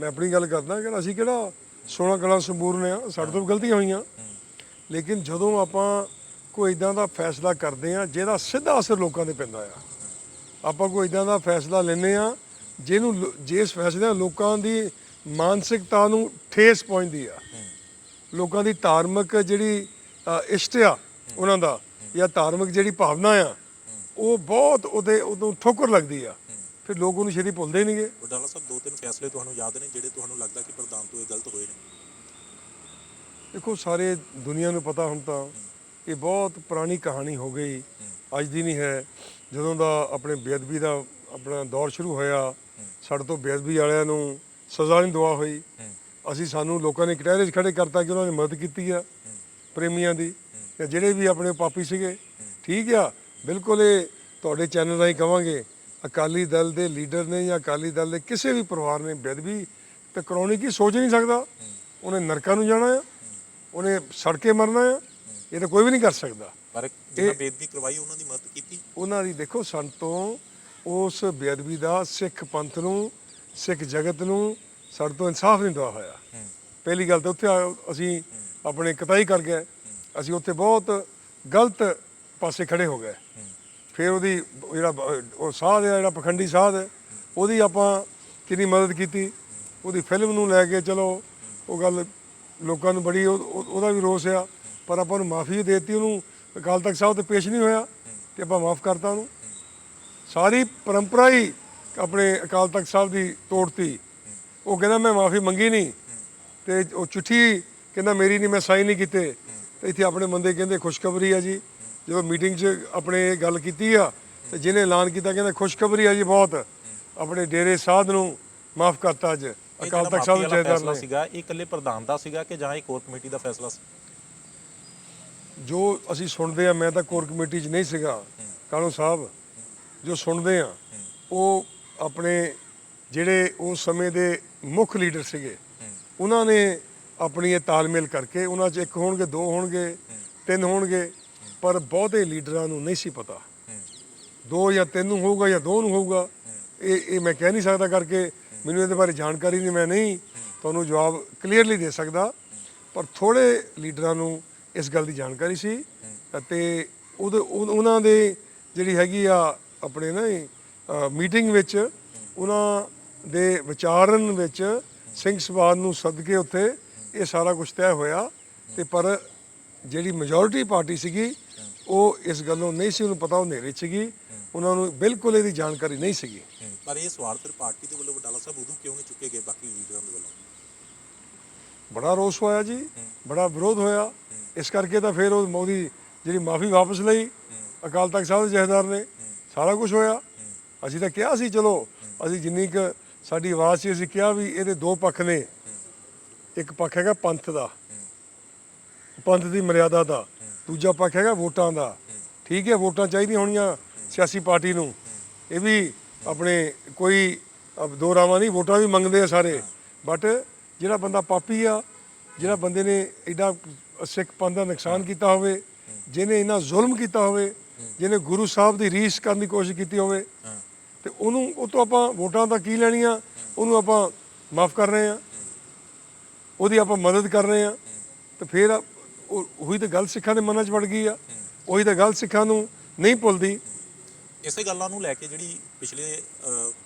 ਮੈਂ ਆਪਣੀ ਗੱਲ ਕਰਦਾ ਕਿ ਅਸੀਂ ਕਿਹੜਾ ਸੋਨਾ ਕਲਾ ਸੰਪੂਰਨ ਆ, ਸਾਡੇ ਤੋਂ ਵੀ ਗਲਤੀਆਂ ਹੋਈਆਂ। ਲੇਕਿਨ ਜਦੋਂ ਆਪਾਂ ਕੋਈ ਇਦਾਂ ਦਾ ਫੈਸਲਾ ਕਰਦੇ ਆ, ਜਿਹਦਾ ਸਿੱਧਾ ਅਸਰ ਲੋਕਾਂ ਤੇ ਪੈਂਦਾ ਆ। ਆਪਾਂ ਕੋਈ ਇਦਾਂ ਦਾ ਫੈਸਲਾ ਲੈਨੇ ਆ, ਜਿਹਨੂੰ ਜਿਸ ਫੈਸਲੇ ਨਾਲ ਲੋਕਾਂ ਦੀ ਮਾਨਸਿਕਤਾ ਨੂੰ ਠੇਸ ਪਹੁੰਚਦੀ ਆ। ਲੋਕਾਂ ਦੀ ਧਾਰਮਿਕ ਜਿਹੜੀ ਇਸ਼ਟ ਆ ਉਹਨਾਂ ਦਾ ਜਾਂ ਧਾਰਮਿਕ ਜਿਹੜੀ ਭਾਵਨਾ ਆ ਉਹ ਬਹੁਤ ਉਹਦੇ ਉਦੋਂ ਠੋਕਰ ਲੱਗਦੀ ਆ। ਫਿਰ ਲੋਕ ਉਹਨੂੰ ਛੇਤੀ ਭੁੱਲਦੇ ਹੀ ਨਹੀਂਗੇ। ਬਟਾਲਾ ਸਾਹਿਬ ਦੋ ਤਿੰਨ ਫੈਸਲੇ ਤੁਹਾਨੂੰ ਯਾਦ ਨੇ ਜਿਹੜੇ ਤੁਹਾਨੂੰ ਲੱਗਦਾ ਕਿ ਪ੍ਰਧਾਨ ਤੋਂ ਇਹ ਗਲਤ ਹੋਏ ਨੇ? ਦੇਖੋ ਸਾਰੇ ਦੁਨੀਆ ਨੂੰ ਪਤਾ ਹੁਣ ਤਾਂ ਇਹ ਬਹੁਤ ਪੁਰਾਣੀ ਕਹਾਣੀ ਹੋ ਗਈ। ਅੱਜ ਦੀ ਨਹੀਂ ਹੈ। ਜਦੋਂ ਦਾ ਆਪਣੇ ਬੇਅਦਬੀ ਦਾ ਆਪਣਾ ਦੌਰ ਸ਼ੁਰੂ ਹੋਇਆ ਸਾਡੇ ਤੋਂ ਬੇਅਦਬੀ ਵਾਲਿਆਂ ਨੂੰ ਸਜ਼ਾ ਨਹੀਂ ਦਵਾ ਹੋਈ। ਅਸੀਂ ਸਾਨੂੰ ਲੋਕਾਂ ਨੇ ਕਟਹਿਰੇ 'ਚ ਖੜੇ ਕਰਤਾ ਕਿ ਉਹਨਾਂ ਨੇ ਮਦਦ ਕੀਤੀ ਆ ਪ੍ਰੇਮੀਆਂ ਦੀ। ਜਾਂ ਜਿਹੜੇ ਵੀ ਆਪਣੇ ਪਾਪੀ ਸੀਗੇ ਠੀਕ ਆ। ਬਿਲਕੁਲ ਇਹ ਤੁਹਾਡੇ ਚੈਨਲ ਰਾਹੀਂ ਕਵਾਂਗੇ ਅਕਾਲੀ ਦਲ ਦੇ ਲੀਡਰ ਨੇ ਜਾਂ ਅਕਾਲੀ ਦਲ ਦੇ ਕਿਸੇ ਵੀ ਪਰਿਵਾਰ ਨੇ ਬੇਅਦਬੀ ਤੇ ਕਰਾਉਣੀ ਕੀ ਸੋਚ ਨਹੀਂ ਸਕਦਾ। ਉਹਨੇ ਨਰਕਾਂ ਨੂੰ ਜਾਣਾ ਆ ਉਹਨੇ ਸੜ ਕੇ ਮਰਨਾ ਆ ਇਹ ਤਾਂ ਕੋਈ ਵੀ ਨਹੀਂ ਕਰ ਸਕਦਾ। ਪਰ ਜਿਹਨਾਂ ਬੇਦਬੀ ਕਰਵਾਈ ਉਹਨਾਂ ਦੀ ਮਦਦ ਕੀਤੀ? ਉਹਨਾਂ ਦੀ ਦੇਖੋ ਸੰਤੋਂ ਉਸ ਬੇਅਦਬੀ ਦਾ ਸਿੱਖ ਪੰਥ ਨੂੰ ਸਿੱਖ ਜਗਤ ਨੂੰ ਸਾਡੇ ਤੋਂ ਇਨਸਾਫ ਨਹੀਂ ਦਵਾ ਹੋਇਆ। ਪਹਿਲੀ ਗੱਲ ਤਾਂ ਉੱਥੇ ਅਸੀਂ ਆਪਣੇ ਕਤਾਈ ਕਰ ਗਏ ਅਸੀਂ ਉੱਥੇ ਬਹੁਤ ਗਲਤ ਪਾਸੇ ਖੜੇ ਹੋ ਗਏ। ਫਿਰ ਉਹਦੀ ਜਿਹੜਾ, ਉਹ ਸਾਧ ਹੈ, ਜਿਹੜਾ ਪਖੰਡੀ ਸਾਧ ਹੈ, ਉਹਦੀ ਆਪਾਂ ਕਿੰਨੀ ਮਦਦ ਕੀਤੀ। ਉਹਦੀ ਫਿਲਮ ਨੂੰ ਲੈ ਕੇ ਚਲੋ, ਉਹ ਗੱਲ ਲੋਕਾਂ ਨੂੰ ਬੜੀ ਉਹਦਾ ਵੀ ਰੋਸ ਆ। ਪਰ ਆਪਾਂ ਨੂੰ ਮਾਫੀ ਦੇ ਦਿੱਤੀ, ਉਹਨੂੰ ਅਕਾਲ ਤਖਤ ਸਾਹਿਬ ਤੇ ਪੇਸ਼ ਨਹੀਂ ਹੋਇਆ ਤੇ ਆਪਾਂ ਮਾਫ ਕਰਤਾ ਉਹਨੂੰ। ਸਾਰੀ ਪਰੰਪਰਾ ਹੀ ਆਪਣੇ ਅਕਾਲ ਤਖਤ ਸਾਹਿਬ ਦੀ ਤੋੜਤੀ। ਉਹ ਕਹਿੰਦਾ, ਮੈਂ ਮਾਫੀ ਮੰਗੀ ਨਹੀਂ। ਤੇ ਉਹ ਚਿੱਠੀ ਕਹਿੰਦਾ, ਮੇਰੀ ਨਹੀਂ, ਮੈਂ ਸਾਈਨ ਨਹੀਂ ਕੀਤੇ। ਤੇ ਇੱਥੇ ਆਪਣੇ ਬੰਦੇ ਕਹਿੰਦੇ, ਖੁਸ਼ਖਬਰੀ ਆ ਜੀ। ਜਦੋਂ ਮੀਟਿੰਗ 'ਚ ਆਪਣੇ ਇਹ ਗੱਲ ਕੀਤੀ ਆ ਤੇ ਜਿਹਨੇ ਐਲਾਨ ਕੀਤਾ ਕਹਿੰਦਾ ਖੁਸ਼ਖਬਰੀ ਆ ਜੀ ਬਹੁਤ। ਆਪਣੇ ਡੇਰੇ ਸਾਧ ਨੂੰ ਮਾਫ ਕਰਤਾ ਅੱਜ। ਅਕਾਲ ਤਖਤ ਸਾਹਿਬ ਫੈਸਲਾ ਨੇ। ਸੀਗਾ ਇਹ ਇਕੱਲੇ ਪ੍ਰਧਾਨ ਦਾ ਸੀਗਾ ਕਿ ਜਾਂ ਇਹ ਕੋਰ ਕਮੇਟੀ ਦਾ ਫੈਸਲਾ ਸੀ? ਜੋ ਅਸੀਂ ਸੁਣਦੇ ਆ ਮੈਂ ਤਾਂ ਕੋਰ ਕਮੇਟੀ 'ਚ ਨਹੀਂ ਸੀਗਾ ਕਾਲੂ ਸਾਹਿਬ? ਜੋ ਸੁਣਦੇ ਆ ਉਹ ਆਪਣੇ ਜਿਹੜੇ ਉਸ ਸਮੇਂ ਦੇ ਮੁੱਖ ਲੀਡਰ ਸੀਗੇ ਉਹਨਾਂ ਨੇ ਆਪਣੀ ਇਹ ਤਾਲਮੇਲ ਕਰਕੇ ਉਹਨਾਂ 'ਚ ਇੱਕ ਹੋਣਗੇ ਦੋ ਹੋਣਗੇ ਤਿੰਨ ਹੋਣਗੇ ਪਰ ਬਹੁਤੇ ਲੀਡਰਾਂ ਨੂੰ ਨਹੀਂ ਸੀ ਪਤਾ। ਦੋ ਜਾਂ ਤਿੰਨ ਨੂੰ ਹੋਊਗਾ ਜਾਂ ਦੋ ਨੂੰ ਹੋਊਗਾ, ਇਹ ਇਹ ਮੈਂ ਕਹਿ ਨਹੀਂ ਸਕਦਾ ਕਰਕੇ। ਮੈਨੂੰ ਇਹਦੇ ਬਾਰੇ ਜਾਣਕਾਰੀ ਨਹੀਂ, ਮੈਂ ਨਹੀਂ ਤੁਹਾਨੂੰ ਜਵਾਬ ਕਲੀਅਰਲੀ ਦੇ ਸਕਦਾ। ਪਰ ਥੋੜੇ ਲੀਡਰਾਂ ਨੂੰ ਇਸ ਗੱਲ ਦੀ ਜਾਣਕਾਰੀ ਸੀ ਅਤੇ ਉਹਦੇ ਉਹਨਾਂ ਦੇ ਜਿਹੜੀ ਹੈਗੀ ਆ ਆਪਣੇ ਨਾ ਮੀਟਿੰਗ ਵਿੱਚ ਉਹਨਾਂ ਦੇ ਵਿਚਾਰਨ ਵਿੱਚ ਸਿੰਘ ਸਭਾ ਨੂੰ ਸਦਕੇ ਉੱਥੇ ਇਹ ਸਾਰਾ ਕੁਝ ਤੈਅ ਹੋਇਆ। ਤੇ ਪਰ ਜਿਹੜੀ ਮੈਜੋਰਿਟੀ ਪਾਰਟੀ ਸੀਗੀ ਉਹ ਇਸ ਗੱਲੋਂ ਨਹੀਂ ਸੀ ਉਹਨੂੰ ਪਤਾ ਉਹ ਹਨੇਰੇ 'ਚ ਉਹਨਾਂ ਨੂੰ ਬਿਲਕੁਲ ਇਹਦੀ ਜਾਣਕਾਰੀ ਨਹੀਂ ਸੀਗੀ। ਪਰ ਇਹ ਸਵਾਲ ਫਿਰ ਪਾਰਟੀ ਦੇ ਵੱਲੋਂ ਵਡਾਲਾ ਸਾਹਿਬ ਉਦੋਂ ਕਿਉਂ ਨਹੀਂ ਚੁੱਕੇ ਗਏ ਬਾਕੀ ਲੀਡਰਾਂ ਦੇ ਵੱਲੋਂ? ਬੜਾ ਰੋਸ ਹੋਇਆ ਜੀ ਬੜਾ ਵਿਰੋਧ ਹੋਇਆ। ਇਸ ਕਰਕੇ ਤਾਂ ਫਿਰ ਉਹ ਮੋਦੀ ਜਿਹੜੀ ਮਾਫੀ ਵਾਪਸ ਲਈ ਅਕਾਲ ਤਖਤ ਸਾਹਿਬ ਦੇ ਜਥੇਦਾਰ ਨੇ ਸਾਰਾ ਕੁਝ ਹੋਇਆ। ਅਸੀਂ ਤਾਂ ਕਿਹਾ ਸੀ ਚਲੋ ਅਸੀਂ ਜਿੰਨੀ ਕੁ ਸਾਡੀ ਆਵਾਜ਼ ਸੀ ਅਸੀਂ ਕਿਹਾ ਵੀ ਇਹਦੇ ਦੋ ਪੱਖ ਨੇ। ਇੱਕ ਪੱਖ ਹੈਗਾ ਪੰਥ ਦਾ ਪੰਥ ਦੀ ਮਰਿਆਦਾ ਦਾ। ਦੂਜਾ ਪੱਖ ਹੈਗਾ ਵੋਟਾਂ ਦਾ। ਠੀਕ ਹੈ, ਵੋਟਾਂ ਚਾਹੀਦੀਆਂ ਹੋਣੀਆਂ ਸਿਆਸੀ ਪਾਰਟੀ ਨੂੰ। ਇਹ ਵੀ ਆਪਣੇ ਕੋਈ ਦੋ ਰਾਵਾਂ ਨਹੀਂ, ਵੋਟਾਂ ਵੀ ਮੰਗਦੇ ਆ ਸਾਰੇ। ਬਟ ਜਿਹੜਾ ਬੰਦਾ ਪਾਪੀ ਆ, ਜਿਹੜਾ ਬੰਦੇ ਨੇ ਐਡਾ ਸਿੱਖ ਪੰਥ ਦਾ ਨੁਕਸਾਨ ਕੀਤਾ ਹੋਵੇ, ਜਿਹਨੇ ਇਹਨਾਂ ਜ਼ੁਲਮ ਕੀਤਾ ਹੋਵੇ, ਜਿਹਨੇ ਗੁਰੂ ਸਾਹਿਬ ਦੀ ਰੀਸ ਕਰਨ ਦੀ ਕੋਸ਼ਿਸ਼ ਕੀਤੀ ਹੋਵੇ, ਤੇ ਉਹਨੂੰ, ਉਹ ਤੋਂ ਆਪਾਂ ਵੋਟਾਂ ਤਾਂ ਕੀ ਲੈਣੀਆਂ? ਉਹਨੂੰ ਆਪਾਂ ਮਾਫ ਕਰ ਰਹੇ ਆ ਉਹਦੀ ਆਪਾਂ ਮਦਦ ਕਰ ਰਹੇ ਆ ਤੇ ਫਿਰ ਉਹ- ਤਾਂ ਗੱਲ ਸਿੱਖਾਂ ਦੇ ਮਨਾਂ 'ਚ ਵੜ ਗਈ ਆ। ਉਹੀ ਤਾਂ ਗੱਲ ਸਿੱਖਾਂ ਨੂੰ ਨਹੀਂ ਭੁੱਲਦੀ। ਇਸੇ ਗੱਲਾਂ ਨੂੰ ਲੈ ਕੇ ਜਿਹੜੀ ਪਿਛਲੇ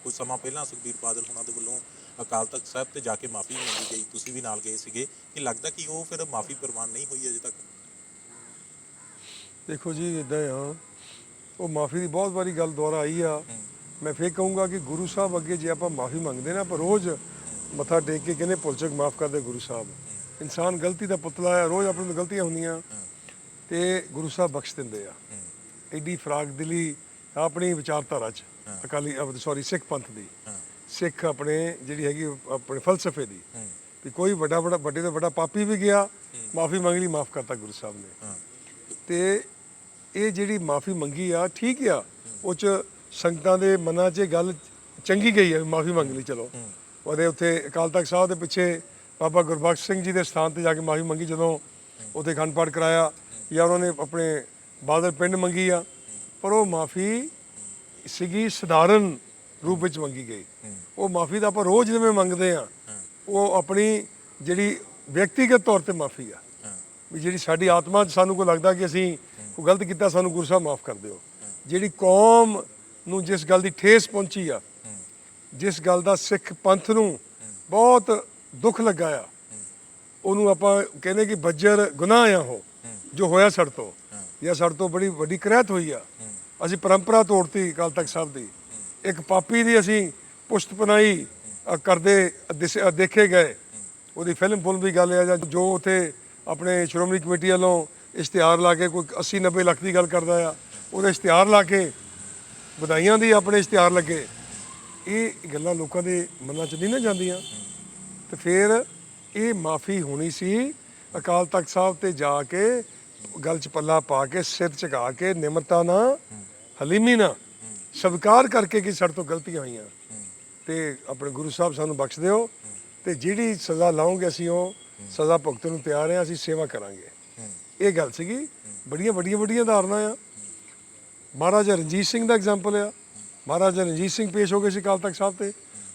ਕੁਝ ਸਮਾਂ ਪਹਿਲਾਂ ਸੁਖਬੀਰ ਬਾਦਲ ਹੋਣਾ ਦੇ ਵੱਲੋਂ ਅਕਾਲ ਤਖਤ ਸਾਹਿਬ ਤੇ ਜਾ ਕੇ ਮਾਫੀ ਮੰਗੀ ਗਈ ਤੁਸੀਂ ਵੀ ਨਾਲ ਗਏ ਸੀਗੇ। ਕਿ ਲੱਗਦਾ ਕਿ ਉਹ ਫਿਰ ਮਾਫੀ ਪ੍ਰਵਾਨ ਨਹੀਂ ਹੋਈ ਅਜੇ ਤੱਕ? ਦੇਖੋ ਜੀ ਇਦਾਂ ਆ। ਉਹ ਮਾਫੀ ਦੀ ਬਹੁਤ ਵਾਰੀ ਗੱਲ ਦੁਆਰਾ ਆਈ ਆ। ਮੈਂ ਫੇਰ ਕਹੂੰਗਾ ਕਿ ਗੁਰੂ ਸਾਹਿਬ ਅੱਗੇ ਜੇ ਆਪਾਂ ਮਾਫੀ ਮੰਗਦੇ ਨਾ ਪਰ ਰੋਜ਼ ਮੱਥਾ ਟੇਕ ਕੇ ਕਹਿੰਦੇ ਪੁਲਚਕ ਮਾਫ ਕਰ ਦੇ ਗੁਰੂ ਸਾਹਿਬ। ਇਨਸਾਨ ਗਲਤੀ ਦਾ ਪੁਤਲਾ ਹੈ ਰੋਜ਼ ਆਪਣੇ ਤੋਂ ਗਲਤੀਆਂ ਹੁੰਦੀਆਂ। ਤੇ ਗੁਰੂ ਸਾਹਿਬ ਬਖਸ਼ ਦਿੰਦੇ ਆ। ਐਡੀ ਫਰਾਕ ਦਿਲੀ ਆਪਣੀ ਵਿਚਾਰਧਾਰਾ ਚ, ਅਕਾਲੀ ਸੌਰੀ ਸਿੱਖ ਪੰਥ ਦੀ। ਸਿੱਖ ਆਪਣੇ, ਜਿਹੜੀ ਹੈਗੀ, ਆਪਣੇ ਫਲਸਫੇ ਦੀ। ਵੀ ਕੋਈ ਵੱਡਾ ਵੱਡਾ, ਵੱਡੇ ਤੋਂ ਵੱਡਾ ਪਾਪੀ ਵੀ ਗਿਆ, ਮਾਫੀ ਮੰਗ ਲਈ, ਮਾਫ ਕਰਤਾ ਗੁਰੂ ਸਾਹਿਬ ਨੇ। ਤੇ ਇਹ ਜਿਹੜੀ ਮਾਫੀ ਮੰਗੀ ਆ, ਠੀਕ ਆ। ਉਹ ਚ ਸੰਗਤਾਂ ਦੇ ਮਨਾਂ 'ਚ ਇਹ ਗੱਲ ਚੰਗੀ ਗਈ ਆ ਮਾਫੀ ਮੰਗ ਲਈ, ਚਲੋ। ਉਹਦੇ ਉੱਥੇ ਅਕਾਲ ਤਖਤ ਸਾਹਿਬ ਦੇ ਪਿੱਛੇ ਬਾਬਾ ਗੁਰਬਖਸ਼ ਸਿੰਘ ਜੀ ਦੇ ਸਥਾਨ ਤੇ ਜਾ ਕੇ ਮਾਫੀ ਮੰਗੀ ਜਦੋਂ ਉੱਥੇ ਅਖੰਡ ਪਾਠ ਕਰਾਇਆ, ਜਾਂ ਉਹਨਾਂ ਨੇ ਆਪਣੇ ਬਾਦਲ ਪਿੰਡ ਮੰਗੀ ਆ, ਪਰ ਉਹ ਮਾਫੀ ਸੀਗੀ ਸਧਾਰਨ ਰੂਪ ਵਿੱਚ ਮੰਗੀ ਗਈ। ਉਹ ਮਾਫੀ ਦਾ ਆਪਾਂ ਰੋਜ਼ ਜਿਵੇਂ ਮੰਗਦੇ ਆ, ਉਹ ਆਪਣੀ ਜਿਹੜੀ ਵਿਅਕਤੀਗਤ ਤੌਰ ਤੇ ਮਾਫੀ ਆ। ਵੀ ਜਿਹੜੀ ਸਾਡੀ ਆਤਮਾ 'ਚ ਸਾਨੂੰ ਕੋਈ ਲੱਗਦਾ ਕਿ ਅਸੀਂ ਕੋਈ ਗਲਤ ਕੀਤਾ, ਸਾਨੂੰ ਗੁਰੂ ਸਾਹਿਬ ਮਾਫ ਕਰ ਦਿਓ। ਜਿਹੜੀ ਕੌਮ ਨੂੰ ਜਿਸ ਗੱਲ ਦੀ ਠੇਸ ਪਹੁੰਚੀ ਆ, ਜਿਸ ਗੱਲ ਦਾ ਸਿੱਖ ਪੰਥ ਨੂੰ ਬਹੁਤ ਦੁੱਖ ਲੱਗਾ ਆ ਉਹਨੂੰ ਆਪਾਂ ਕਹਿੰਦੇ ਕਿ ਬੱਜਰ ਗੁਨਾਹ ਆ ਉਹ, ਜੋ ਹੋਇਆ ਸੜ ਤੋਂ। ਜਾਂ ਸੜ ਤੋਂ ਬੜੀ ਵੱਡੀ ਕਰਹਿਤ ਹੋਈ ਆ। ਅਸੀਂ ਪਰੰਪਰਾ ਤੋੜਤੀ ਅਕਾਲ ਤਖਤ ਸਾਹਿਬ ਦੀ। ਇੱਕ ਪਾਪੀ ਦੀ ਅਸੀਂ ਪੁਸ਼ਤ ਪਨਾਈ ਕਰਦੇ ਦੇਖੇ ਗਏ। ਉਹਦੀ ਫਿਲਮ ਫੁਲਮ ਦੀ ਗੱਲ ਆ ਜਾਂ ਜੋ ਉਥੇ ਆਪਣੇ ਸ਼੍ਰੋਮਣੀ ਕਮੇਟੀ ਵੱਲੋਂ ਇਸ਼ਤਿਹਾਰ ਲਾ ਕੇ ਕੋਈ 80 90 ਲੱਖ ਦੀ ਗੱਲ ਕਰਦਾ ਆ, ਉਹਦੇ ਇਸ਼ਤਿਹਾਰ ਲਾ ਕੇ, ਵਧਾਈਆਂ ਦੀ ਆਪਣੇ ਇਸ਼ਤਿਹਾਰ ਲੱਗੇ। ਇਹ ਗੱਲਾਂ ਲੋਕਾਂ ਦੇ ਮਨਾਂ 'ਚ ਨਹੀਂ ਨਾ ਜਾਂਦੀਆਂ। ਤੇ ਫਿਰ ਇਹ ਮਾਫੀ ਹੋਣੀ ਸੀ ਅਕਾਲ ਤਖਤ ਸਾਹਿਬ ਤੇ ਜਾ ਕੇ ਗੱਲ 'ਚ ਪੱਲਾ ਪਾ ਕੇ, ਸਿਰ ਝੁਕਾ ਕੇ, ਨਿਮਰਤਾ ਨਾਲ, ਹਲੀਮੀ ਨਾਲ ਸਵੀਕਾਰ ਕਰਕੇ ਕਿ ਸਾਡੇ ਤੋਂ ਗਲਤੀਆਂ ਹੋਈਆਂ। ਤੇ ਆਪਣੇ ਗੁਰੂ ਸਾਹਿਬ ਸਾਨੂੰ ਬਖਸ਼ ਦਿਓ ਤੇ ਜਿਹੜੀ ਸਜ਼ਾ ਲਾਉਂਗੇ ਅਸੀਂ ਉਹ ਸਜ਼ਾ ਭੁਗਤਣ ਨੂੰ ਤਿਆਰ ਹਾਂ, ਅਸੀਂ ਸੇਵਾ ਕਰਾਂਗੇ। ਇਹ ਗੱਲ ਸੀਗੀ। ਬੜੀਆਂ ਵੱਡੀਆਂ ਵੱਡੀਆਂ ਧਾਰਨਾ ਆ। ਮਹਾਰਾਜਾ ਰਣਜੀਤ ਸਿੰਘ ਦਾ ਐਗਜ਼ਾਮਪਲ ਆ। ਮਹਾਰਾਜਾ ਰਣਜੀਤ ਸਿੰਘ ਪੇਸ਼ ਹੋ ਗਏ ਸੀ ਅਕਾਲ ਤਖਤ ਸਾਹਿਬ ਤੇ।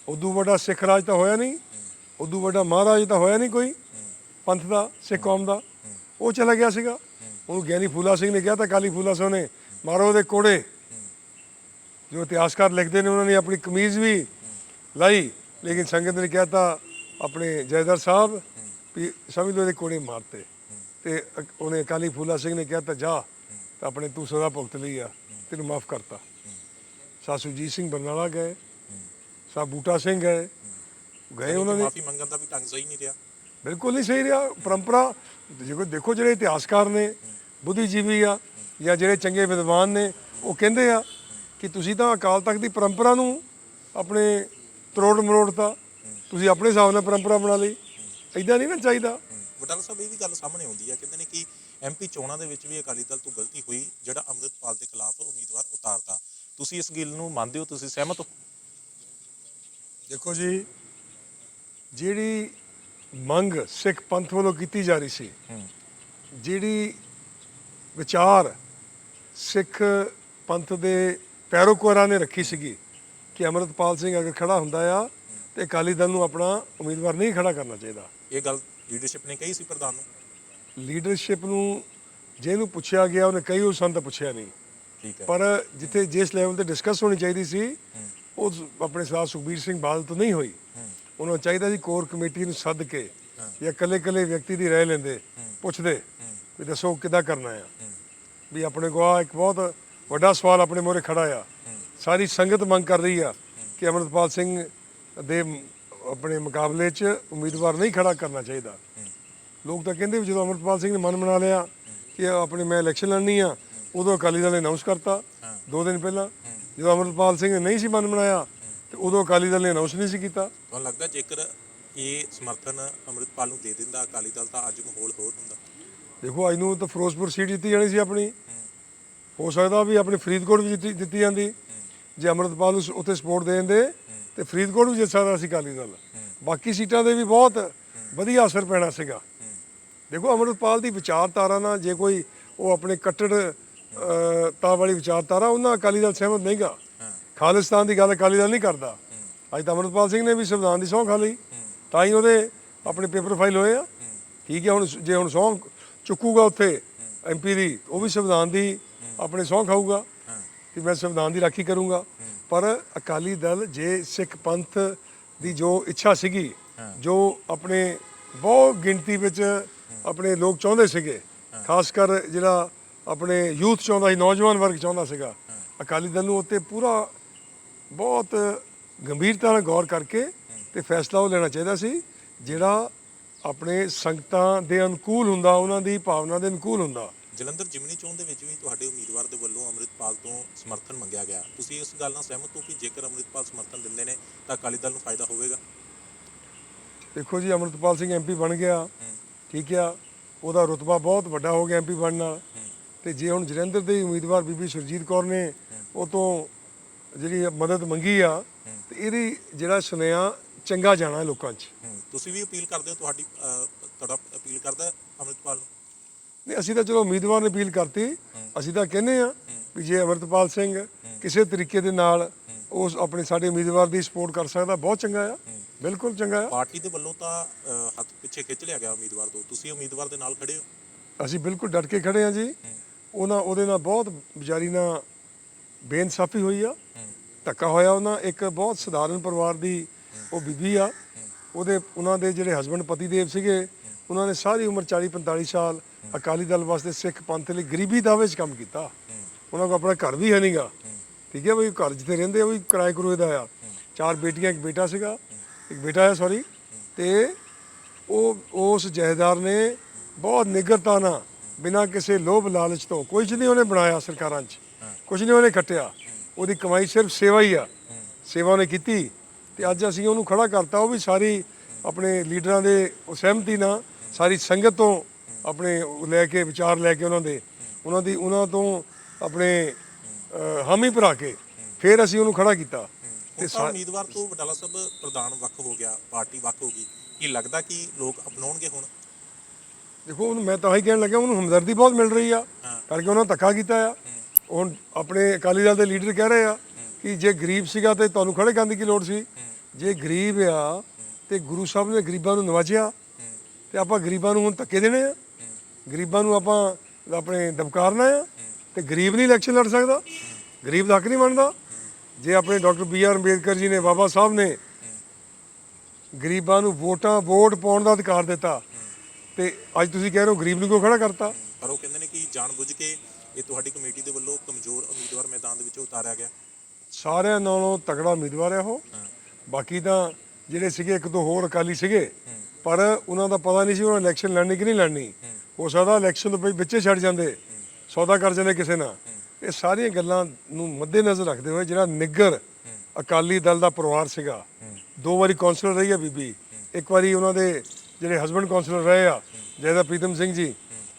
ਉਦੋਂ ਵੱਡਾ ਸਿੱਖ ਰਾਜ ਤਾਂ ਹੋਇਆ ਨਹੀਂ। ਉਦੋਂ ਵੱਡਾ ਮਹਾਰਾਜ ਤਾਂ ਹੋਇਆ ਨਹੀਂ ਕੋਈ, ਪੰਥ ਦਾ, ਸਿੱਖ ਕੌਮ ਦਾ। ਉਹ ਚਲਾ ਗਿਆ ਸੀਗਾ। ਉਹਨੂੰ ਗਿਆਨੀ ਫੂਲਾ ਸਿੰਘ ਨੇ ਕਿਹਾ ਤਾਂ ਕਾਲੀ ਫੂਲਾ ਸਿੰਘ ਨੇ, ਮਾਰੋ ਉਹਦੇ ਕੋੜੇ। ਜੋ ਇਤਿਹਾਸਕਾਰ ਲਿਖਦੇ ਨੇ, ਉਹਨਾਂ ਨੇ ਆਪਣੀ ਕਮੀਜ਼ ਵੀ ਲਾਈ। ਲੇਕਿਨ ਸੰਗਤ ਨੇ ਕਿਹਾ ਤਾਂ ਆਪਣੇ ਜੈਦਰ ਸਾਹਿਬ ਵੀ ਸਮਝ ਲਓ ਇਹਦੇ ਕੋੜੇ ਮਾਰਤੇ। ਤੇ ਉਹਨੇ ਕਾਲੀ ਫੂਲਾ ਸਿੰਘ ਨੇ ਕਿਹਾ ਤਾਂ ਜਾ, ਤਾਂ ਆਪਣੇ ਤੂੰ ਸਜ਼ਾ ਭੁਗਤ ਲਈ ਆ, ਤੈਨੂੰ ਮਾਫ ਕਰਤਾ। ਸਾਸੂਜੀਤ ਸਿੰਘ ਬਰਨਾਲਾ ਗਏ। ਸਾ ਬੂਟਾ ਸਿੰਘ ਗਏ। ਗਏ ਉਹਨਾਂ ਨੇ ਮਾਫੀ ਮੰਗਣ ਦਾ ਵੀ ਢੰਗ ਸਹੀ ਨਹੀਂ ਰਿਹਾ। ਬਿਲਕੁਲ ਨਹੀਂ ਸਹੀ ਰਿਹਾ। ਪਰੰਪਰਾ ਦੇਖੋ ਦੇਖੋ ਜਿਹੜੇ ਇਤਿਹਾਸਕਾਰ ਨੇ ਬੁੱਧੀਜੀਵੀ ਆ ਜਾਂ ਜਿਹੜੇ ਚੰਗੇ ਵਿਦਵਾਨ ਨੇ ਉਹ ਕਹਿੰਦੇ ਆ ਕਿ ਤੁਸੀਂ ਤਾਂ ਅਕਾਲ ਤਖਤ ਦੀ ਪਰੰਪਰਾ ਨੂੰ ਆਪਣੇ ਤਰੋੜ ਮਰੋੜਤਾ ਤੁਸੀਂ ਆਪਣੇ ਹਿਸਾਬ ਨਾਲ ਪਰੰਪਰਾ ਬਣਾ ਲਈ। ਐਦਾਂ ਨਹੀਂ ਨਾ ਚਾਹੀਦਾ। ਵਡਾਲਾ ਸਾਹਿਬ ਇਹ ਵੀ ਗੱਲ ਸਾਹਮਣੇ ਆਉਂਦੀ ਹੈ ਕਹਿੰਦੇ ਨੇ ਕਿ ਐਮਪੀ ਚੋਣਾਂ ਦੇ ਵਿੱਚ ਵੀ ਅਕਾਲੀ ਦਲ ਤੋਂ ਗਲਤੀ ਹੋਈ ਜਿਹੜਾ ਅੰਮ੍ਰਿਤਪਾਲ ਦੇ ਖਿਲਾਫ ਉਮੀਦਵਾਰ ਉਤਾਰਤਾ। ਤੁਸੀਂ ਇਸ ਗੱਲ ਨੂੰ ਮੰਨਦੇ ਹੋ? ਤੁਸੀਂ ਸਹਿਮਤ ਹੋ? ਦੇਖੋ ਜੀ ਜਿਹੜੀ ਮੰਗ ਸਿੱਖ ਪੰਥ ਵੱਲੋਂ ਕੀਤੀ ਜਾ ਰਹੀ ਸੀ ਜਿਹੜੀ ਵਿਚਾਰ ਸਿੱਖ ਪੰਥ ਦੇ ਪੈਰੋਕਾਰਾਂ ਨੇ ਰੱਖੀ ਸੀਗੀ ਕਿ ਅਮਰਤਪਾਲ ਸਿੰਘ ਅਗਰ ਖੜਾ ਹੁੰਦਾ ਆ ਤੇ ਅਕਾਲੀ ਦਲ ਨੂੰ ਆਪਣਾ ਉਮੀਦਵਾਰ ਨਹੀਂ ਖੜਾ ਕਰਨਾ ਚਾਹੀਦਾ। ਇਹ ਗੱਲ ਲੀਡਰਸ਼ਿਪ ਨੇ ਕਹੀ ਸੀ ਪ੍ਰਧਾਨ ਨੂੰ? ਲੀਡਰਸ਼ਿਪ ਨੂੰ ਜਿਹਨੂੰ ਪੁੱਛਿਆ ਗਿਆ ਉਹਨੇ ਕਈ ਉਸ ਸੰਤ ਪੁੱਛਿਆ ਨਹੀਂ। ਠੀਕ ਹੈ। ਪਰ ਜਿੱਥੇ ਜਿਸ ਲੈਵਲ ਤੇ ਡਿਸਕਸ ਹੋਣੀ ਚਾਹੀਦੀ ਸੀ ਉਹ ਆਪਣੇ ਸਾਥ ਸੁਖਬੀਰ ਸਿੰਘ ਬਾਦਲ ਤੋਂ ਨਹੀਂ ਹੋਈ। ਉਹਨਾਂ ਨੂੰ ਚਾਹੀਦਾ ਸੀ ਕੋਰ ਕਮੇਟੀ ਨੂੰ ਸੱਦ ਕੇ ਜਾਂ ਇਕੱਲੇ ਇਕੱਲੇ ਵਿਅਕਤੀ ਦੀ ਰਾਏ ਲੈਂਦੇ, ਪੁੱਛਦੇ ਵੀ ਦੱਸੋ ਕਿੱਦਾਂ ਕਰਨਾ ਆ। ਵੀ ਆਪਣੇ ਕੋਲ ਇੱਕ ਬਹੁਤ ਵੱਡਾ ਸਵਾਲ ਆਪਣੇ ਮੋਰੇ ਖੜਾ ਆ। ਸਾਰੀ ਸੰਗਤ ਮੰਗ ਕਰ ਰਹੀ ਆ ਕਿ ਅਮਰਤਪਾਲ ਸਿੰਘ ਦੇ ਆਪਣੇ ਮੁਕਾਬਲੇ 'ਚ ਉਮੀਦਵਾਰ ਨਹੀਂ ਖੜਾ ਕਰਨਾ ਚਾਹੀਦਾ। ਲੋਕ ਤਾਂ ਕਹਿੰਦੇ ਵੀ ਜਦੋਂ ਅਮਰਤਪਾਲ ਸਿੰਘ ਨੇ ਮਨ ਬਣਾ ਲਿਆ ਕਿ ਆਪਣੇ ਮੈਂ ਇਲੈਕਸ਼ਨ ਲੜਨੀ ਆ, ਉਦੋਂ ਅਕਾਲੀ ਦਲ ਨੇ ਅਨਾਉਂਸ ਕਰਤਾ, ਦੋ ਦਿਨ ਪਹਿਲਾਂ। ਜਦੋਂ ਅਮਰਤਪਾਲ ਸਿੰਘ ਨੇ ਨਹੀਂ ਸੀ ਮਨ ਬਣਾਇਆ ਤੇ ਉਦੋਂ ਅਕਾਲੀ ਦਲ ਨੇ ਅਨਾਉਂਸ ਨਹੀਂ ਸੀ ਕੀਤਾ। ਤੁਹਾਨੂੰ ਲੱਗਦਾ ਜੇਕਰ ਇਹ ਸਮਰਥਨ ਅੰਮ੍ਰਿਤਪਾਲ ਨੂੰ ਦੇ ਦਿੰਦਾ ਅਕਾਲੀ ਦਲ ਤਾਂ ਅੱਜ ਮਾਹੌਲ ਹੋਰ ਹੁੰਦਾ। ਦੇਖੋ ਅੱਜ ਨੂੰ ਤਾਂ ਫਿਰੋਜ਼ਪੁਰ ਸੀਟ ਜਿੱਤੀ ਜਾਣੀ ਸੀ ਆਪਣੀ। ਹੋ ਸਕਦਾ ਵੀ ਆਪਣੀ ਫਰੀਦਕੋਟ ਵੀ ਜਿੱਤੀ ਦਿੱਤੀ ਜਾਂਦੀ। ਜੇ ਅਮਰਤਪਾਲ ਨੂੰ ਉੱਥੇ ਸਪੋਰਟ ਦੇ ਦਿੰਦੇ ਤੇ ਫਰੀਦਕੋਟ ਵੀ ਜਿੱਤ ਸਕਦਾ ਸੀ ਅਕਾਲੀ ਦਲ। ਬਾਕੀ ਸੀਟਾਂ ਦੇ ਵੀ ਬਹੁਤ ਵਧੀਆ ਅਸਰ ਪੈਣਾ ਸੀਗਾ। ਦੇਖੋ ਅਮਰਤਪਾਲ ਦੀ ਵਿਚਾਰਧਾਰਾ ਨਾਲ ਜੇ ਕੋਈ ਉਹ ਆਪਣੇ ਕੱਟੜ ਤਾ ਵਾਲੀ ਵਿਚਾਰਧਾਰਾ ਉਹਨਾਂ ਅਕਾਲੀ ਦਲ ਸਹਿਮਤ ਨਹੀਂਗਾ। ਖਾਲਿਸਤਾਨ ਦੀ ਗੱਲ ਅਕਾਲੀ ਦਲ ਨਹੀਂ ਕਰਦਾ। ਅੱਜ ਤਾਂ ਅਮਰਤਪਾਲ ਸਿੰਘ ਨੇ ਵੀ ਸੰਵਿਧਾਨ ਦੀ ਸਹੁੰ ਖਾ ਲਈ। ਤਾਂ ਹੀ ਉਹਦੇ ਆਪਣੇ ਪੇਪਰ ਫਾਈਲ ਹੋਏ ਆ। ਠੀਕ ਹੈ, ਹੁਣ ਜੇ ਹੁਣ ਸਹੁੰ ਚੁੱਕੂਗਾ ਉੱਥੇ ਐਮਪੀ ਦੀ, ਉਹ ਵੀ ਸੰਵਿਧਾਨ ਦੀ ਆਪਣੇ ਸਹੁੰ ਖਾਊਗਾ। ਕਿ ਮੈਂ ਸੰਵਿਧਾਨ ਦੀ ਰਾਖੀ ਕਰੂੰਗਾ। ਪਰ ਅਕਾਲੀ ਦਲ ਜੇ ਸਿੱਖ ਪੰਥ ਦੀ ਜੋ ਇੱਛਾ ਸੀਗੀ, ਜੋ ਆਪਣੇ ਬਹੁਤ ਗਿਣਤੀ ਵਿੱਚ ਆਪਣੇ ਲੋਕ ਚਾਹੁੰਦੇ ਸੀਗੇ, ਖਾਸ ਕਰ ਜਿਹੜਾ ਆਪਣੇ ਯੂਥ ਚਾਹੁੰਦਾ ਸੀ, ਨੌਜਵਾਨ ਵਰਗ ਚਾਹੁੰਦਾ ਸੀਗਾ, ਅਕਾਲੀ ਦਲ ਨੂੰ ਉੱਤੇ ਪੂਰਾ ਬਹੁਤ ਗੰਭੀਰਤਾ ਨਾਲ ਗੌਰ ਕਰਕੇ ਤੇ ਫੈਸਲਾ ਉਹ ਲੈਣਾ ਚਾਹੀਦਾ ਸੀ ਜਿਹੜਾ ਆਪਣੇ ਸੰਗਤਾਂ ਦੇ ਅਨੁਕੂਲ ਹੁੰਦਾ ਉਹਨਾਂ ਦੀ ਭਾਵਨਾ ਦੇ ਅਨੁਕੂਲ ਹੁੰਦਾ। ਜਲੰਧਰ ਜਿਮਨੀ ਚੋਣ ਦੇ ਵਿੱਚ ਵੀ ਤੁਹਾਡੇ ਉਮੀਦਵਾਰ ਦੇ ਵੱਲੋਂ ਅੰਮ੍ਰਿਤਪਾਲ ਤੋਂ ਸਮਰਥਨ ਮੰਗਿਆ ਗਿਆ। ਤੁਸੀਂ ਇਸ ਗੱਲ ਨਾਲ ਸਹਿਮਤ ਹੋ ਕਿ ਜੇਕਰ ਅੰਮ੍ਰਿਤਪਾਲ ਸਮਰਥਨ ਦਿੰਦੇ ਨੇ ਤਾਂ ਅਕਾਲੀ ਦਲ ਨੂੰ ਫਾਇਦਾ ਹੋਵੇਗਾ? ਦੇਖੋ ਜੀ ਅਮਰਤਪਾਲ ਸਿੰਘ ਐਮਪੀ ਬਣ ਗਿਆ। ਠੀਕ ਆ। ਉਹਦਾ ਰੁਤਬਾ ਬਹੁਤ ਵੱਡਾ ਹੋ ਗਿਆ ਐਮਪੀ ਬਣਨ ਨਾਲ। ਤੇ ਜੇ ਹੁਣ ਜਲੰਧਰ ਦੇ ਉਮੀਦਵਾਰ ਬੀਬੀ ਸੁਰਜੀਤ ਕੌਰ ਨੇ ਉਹ ਤੋਂ ਜਿਹੜੀ ਮਦਦ ਮੰਗੀ ਆ ਤੇ ਇਹਦੀ ਜਿਹੜਾ ਸੁਨੇਹਾ ਚੰਗਾ ਜਾਣਾ ਲੋਕਾਂ 'ਚ। ਤੁਸੀਂ ਵੀ ਅਪੀਲ ਕਰਦੇ ਹੋ ਤੁਹਾਡੀ ਤੁਹਾਡਾ ਅਪੀਲ ਕਰਦਾ ਅੰਮ੍ਰਿਤਪਾਲ ਨੂੰ? ਨਹੀਂ ਅਸੀਂ ਤਾਂ ਚਲੋ ਉਮੀਦਵਾਰ ਨੇ ਅਪੀਲ ਕਰਤੀ। ਅਸੀਂ ਤਾਂ ਕਹਿੰਦੇ ਆ ਵੀ ਜੇ ਅਮਰਤਪਾਲ ਸਿੰਘ ਕਿਸੇ ਤਰੀਕੇ ਦੇ ਨਾਲ ਉਸ ਆਪਣੇ ਸਾਡੇ ਉਮੀਦਵਾਰ ਦੀ ਸਪੋਰਟ ਕਰ ਸਕਦਾ ਬਹੁਤ ਚੰਗਾ ਆ। ਬਿਲਕੁਲ ਚੰਗਾ ਆ। ਪਾਰਟੀ ਦੇ ਵੱਲੋਂ ਤਾਂ ਹੱਥ ਪਿੱਛੇ ਖਿੱਚ ਲਿਆ ਗਿਆ ਉਮੀਦਵਾਰ ਤੋਂ। ਤੁਸੀਂ ਉਮੀਦਵਾਰ ਦੇ ਨਾਲ ਖੜੇ ਹੋ? ਅਸੀਂ ਬਿਲਕੁਲ ਡਟ ਕੇ ਖੜੇ ਆ ਜੀ। ਉਹਨਾਂ ਉਹਦੇ ਨਾਲ ਬਹੁਤ ਵਿਚਾਰੀ ਨਾਲ ਬੇਇਨਸਾਫੀ ਹੋਈ ਆ। ਧੱਕਾ ਹੋਇਆ ਉਹਨਾਂ, ਇੱਕ ਬਹੁਤ ਸਧਾਰਨ ਪਰਿਵਾਰ ਦੀ ਉਹ ਬੀਬੀ ਆ। ਉਹਦੇ, ਉਹਨਾਂ ਦੇ ਜਿਹੜੇ ਹਸਬੰਡ ਪਤੀਦੇਵ ਸੀਗੇ, ਉਹਨਾਂ ਨੇ ਸਾਰੀ ਉਮਰ 40 45 ਸਾਲ ਅਕਾਲੀ ਦਲ ਵਾਸਤੇ ਸਿੱਖ ਪੰਥ ਲਈ ਗਰੀਬੀ ਦਾਅਵੇ 'ਚ ਕੰਮ ਕੀਤਾ। ਉਹਨਾਂ ਕੋਲ ਆਪਣਾ ਘਰ ਵੀ ਹੈ ਨਹੀਂਗਾ ਠੀਕ ਹੈ ਬਈ ਘਰ ਜਿੱਥੇ ਰਹਿੰਦੇ ਉਹ ਵੀ ਕਿਰਾਏ ਕਰੂਏ ਦਾ ਆ। ਚਾਰ ਬੇਟੀਆਂ, ਇੱਕ ਬੇਟਾ ਸੀਗਾ। ਇੱਕ ਬੇਟਾ ਹੈ ਸੌਰੀ ਤੇ ਉਹ, ਉਸ ਜਹੇਦਾਰ ਨੇ ਬਹੁਤ ਨਿਗਰਤਾ ਨਾਲ ਬਿਨਾਂ ਕਿਸੇ ਲੋਭ ਲਾਲਚ ਤੋਂ ਕੁਝ ਨਹੀਂ ਉਹਨੇ ਬਣਾਇਆ ਸਰਕਾਰਾਂ 'ਚ। ਕੁਝ ਨਹੀਂ ਉਹਨੇ ਖੱਟਿਆ। ਉਹਦੀ ਕਮਾਈ ਸਿਰਫ ਸੇਵਾ ਹੀ ਆ। ਸੇਵਾ ਉਹਨੇ ਕੀਤੀ ਤੇ ਅੱਜ ਅਸੀਂ ਉਹਨੂੰ ਖੜਾ ਕਰਤਾ। ਉਹ ਵੀ ਸਾਰੀ ਆਪਣੇ ਲੀਡਰਾਂ ਦੇ ਸਹਿਮਤੀ ਨਾਲ ਸਾਰੀ ਸੰਗਤ ਤੋਂ ਆਪਣੇ ਲੈ ਕੇ ਵਿਚਾਰ ਲੈ ਕੇ ਉਹਨਾਂ ਦੇ ਉਹਨਾਂ ਦੀ ਉਹਨਾਂ ਤੋਂ ਆਪਣੇ ਹਾਮੀ ਭਰਾ ਕੇ ਫਿਰ ਅਸੀਂ ਉਹਨੂੰ ਖੜਾ ਕੀਤਾ। ਤੇ ਉਮੀਦਵਾਰ ਤੋਂ ਵਡਾਲਾ ਸਾਹਿਬ ਪ੍ਰਧਾਨ ਵੱਖ ਹੋ ਗਿਆ ਪਾਰਟੀ ਵੱਖ ਹੋ ਗਈ। ਕੀ ਲੱਗਦਾ ਕਿ ਲੋਕ ਅਪਣਾਉਣਗੇ ਹੁਣ? ਦੇਖੋ ਉਹਨੂੰ ਮੈਂ ਤਾਂ ਹੀ ਕਹਿਣ ਲੱਗਾ ਉਹਨੂੰ ਹਮਦਰਦੀ ਬਹੁਤ ਮਿਲ ਰਹੀ ਆ। ਕਰਕੇ ਉਹਨਾਂ ਧੱਕਾ ਕੀਤਾ ਆ। ਹੁਣ ਆਪਣੇ ਅਕਾਲੀ ਦਲ ਦੇ ਲੀਡਰ ਕਹਿ ਰਹੇ ਆ ਕਿ ਜੇ ਗਰੀਬ ਸੀਗਾ ਤੇ ਤੁਹਾਨੂੰ ਖੜੇ ਕਰਨ ਦੀ ਕੀ ਲੋੜ ਸੀ? ਜੇ ਗਰੀਬ ਆ ਤੇ ਗੁਰੂ ਸਾਹਿਬ ਨੇ ਗਰੀਬਾਂ ਨੂੰ ਨਵਾਜਿਆ ਤੇ ਆਪਾਂ ਗਰੀਬਾਂ ਨੂੰ ਹੁਣ ਧੱਕੇ ਦੇਣੇ ਆ। ਗਰੀਬਾਂ ਨੂੰ ਆਪਾਂ ਆਪਣੇ ਦਬਕਾਰਨਾ ਆ ਤੇ ਗਰੀਬ ਨਹੀਂ ਇਲੈਕਸ਼ਨ ਲੜ ਸਕਦਾ। ਗਰੀਬ ਦਾ ਹੱਕ ਨਹੀਂ ਮੰਨਦਾ ਜੇ ਆਪਣੇ doctor B R Ambedkar ji ਨੇ, ਬਾਬਾ ਸਾਹਿਬ ਨੇ ਗਰੀਬਾਂ ਨੂੰ ਵੋਟਾਂ, ਵੋਟ ਪਾਉਣ ਦਾ ਅਧਿਕਾਰ ਦਿੱਤਾ ਤੇ ਅੱਜ ਤੁਸੀਂ ਕਹਿ ਰਹੇ ਹੋ ਗਰੀਬ ਨੂੰ ਕਿਉਂ ਖੜਾ ਕਰਤਾ? ਪਰ ਉਹ ਕਹਿੰਦੇ ਨੇ ਕਿ ਜਾਣਬੁੱਝ ਕੇ ਇਹ ਤੁਹਾਡੀ ਕਮੇਟੀ ਦੇ ਵੱਲੋਂ ਕਮਜ਼ੋਰ ਉਮੀਦਵਾਰ ਮੈਦਾਨ ਦੇ ਵਿੱਚੋਂ ਉਤਾਰਿਆ ਗਿਆ। ਸਾਰਿਆਂ ਨਾਲੋਂ ਤਕੜਾ ਉਮੀਦਵਾਰ ਹੈ ਉਹ। ਬਾਕੀ ਤਾਂ ਜਿਹੜੇ ਸੀਗੇ ਇੱਕ ਦੋ ਹੋਰ ਅਕਾਲੀ ਸੀਗੇ ਪਰ ਉਹਨਾਂ ਦਾ ਪਤਾ ਨਹੀਂ ਸੀ ਉਹਨਾਂ ਇਲੈਕਸ਼ਨ ਲੜਨੀ ਕਿ ਨਹੀਂ ਲੜਨੀ। ਹੋ। ਸਕਦਾ ਇਲੈਕਸ਼ਨ ਤੋਂ ਪਹਿਲਾਂ ਵਿੱਚੇ ਛੱਡ ਜਾਂਦੇ ਸੌਦਾ ਕਰ ਜਾਂਦੇ ਕਿਸੇ ਨਾਲ। ਇਹ ਸਾਰੀਆਂ ਗੱਲਾਂ ਨੂੰ ਮੱਦੇਨਜ਼ਰ ਰੱਖਦੇ ਹੋਏ ਜਿਹੜਾ ਨਿੱਗਰ ਅਕਾਲੀ ਦਲ ਦਾ ਪਰਿਵਾਰ ਸੀਗਾ ਦੋ ਵਾਰੀ ਕੌਂਸਲਰ ਰਹੀ ਆ ਬੀਬੀ। ਇੱਕ ਵਾਰੀ ਉਹਨਾਂ ਦੇ ਜਿਹੜੇ ਹਸਬੰਡ ਕੌਂਸਲਰ ਰਹੇ ਆ ਜੈਦਾ ਪ੍ਰੀਤਮ ਸਿੰਘ ਜੀ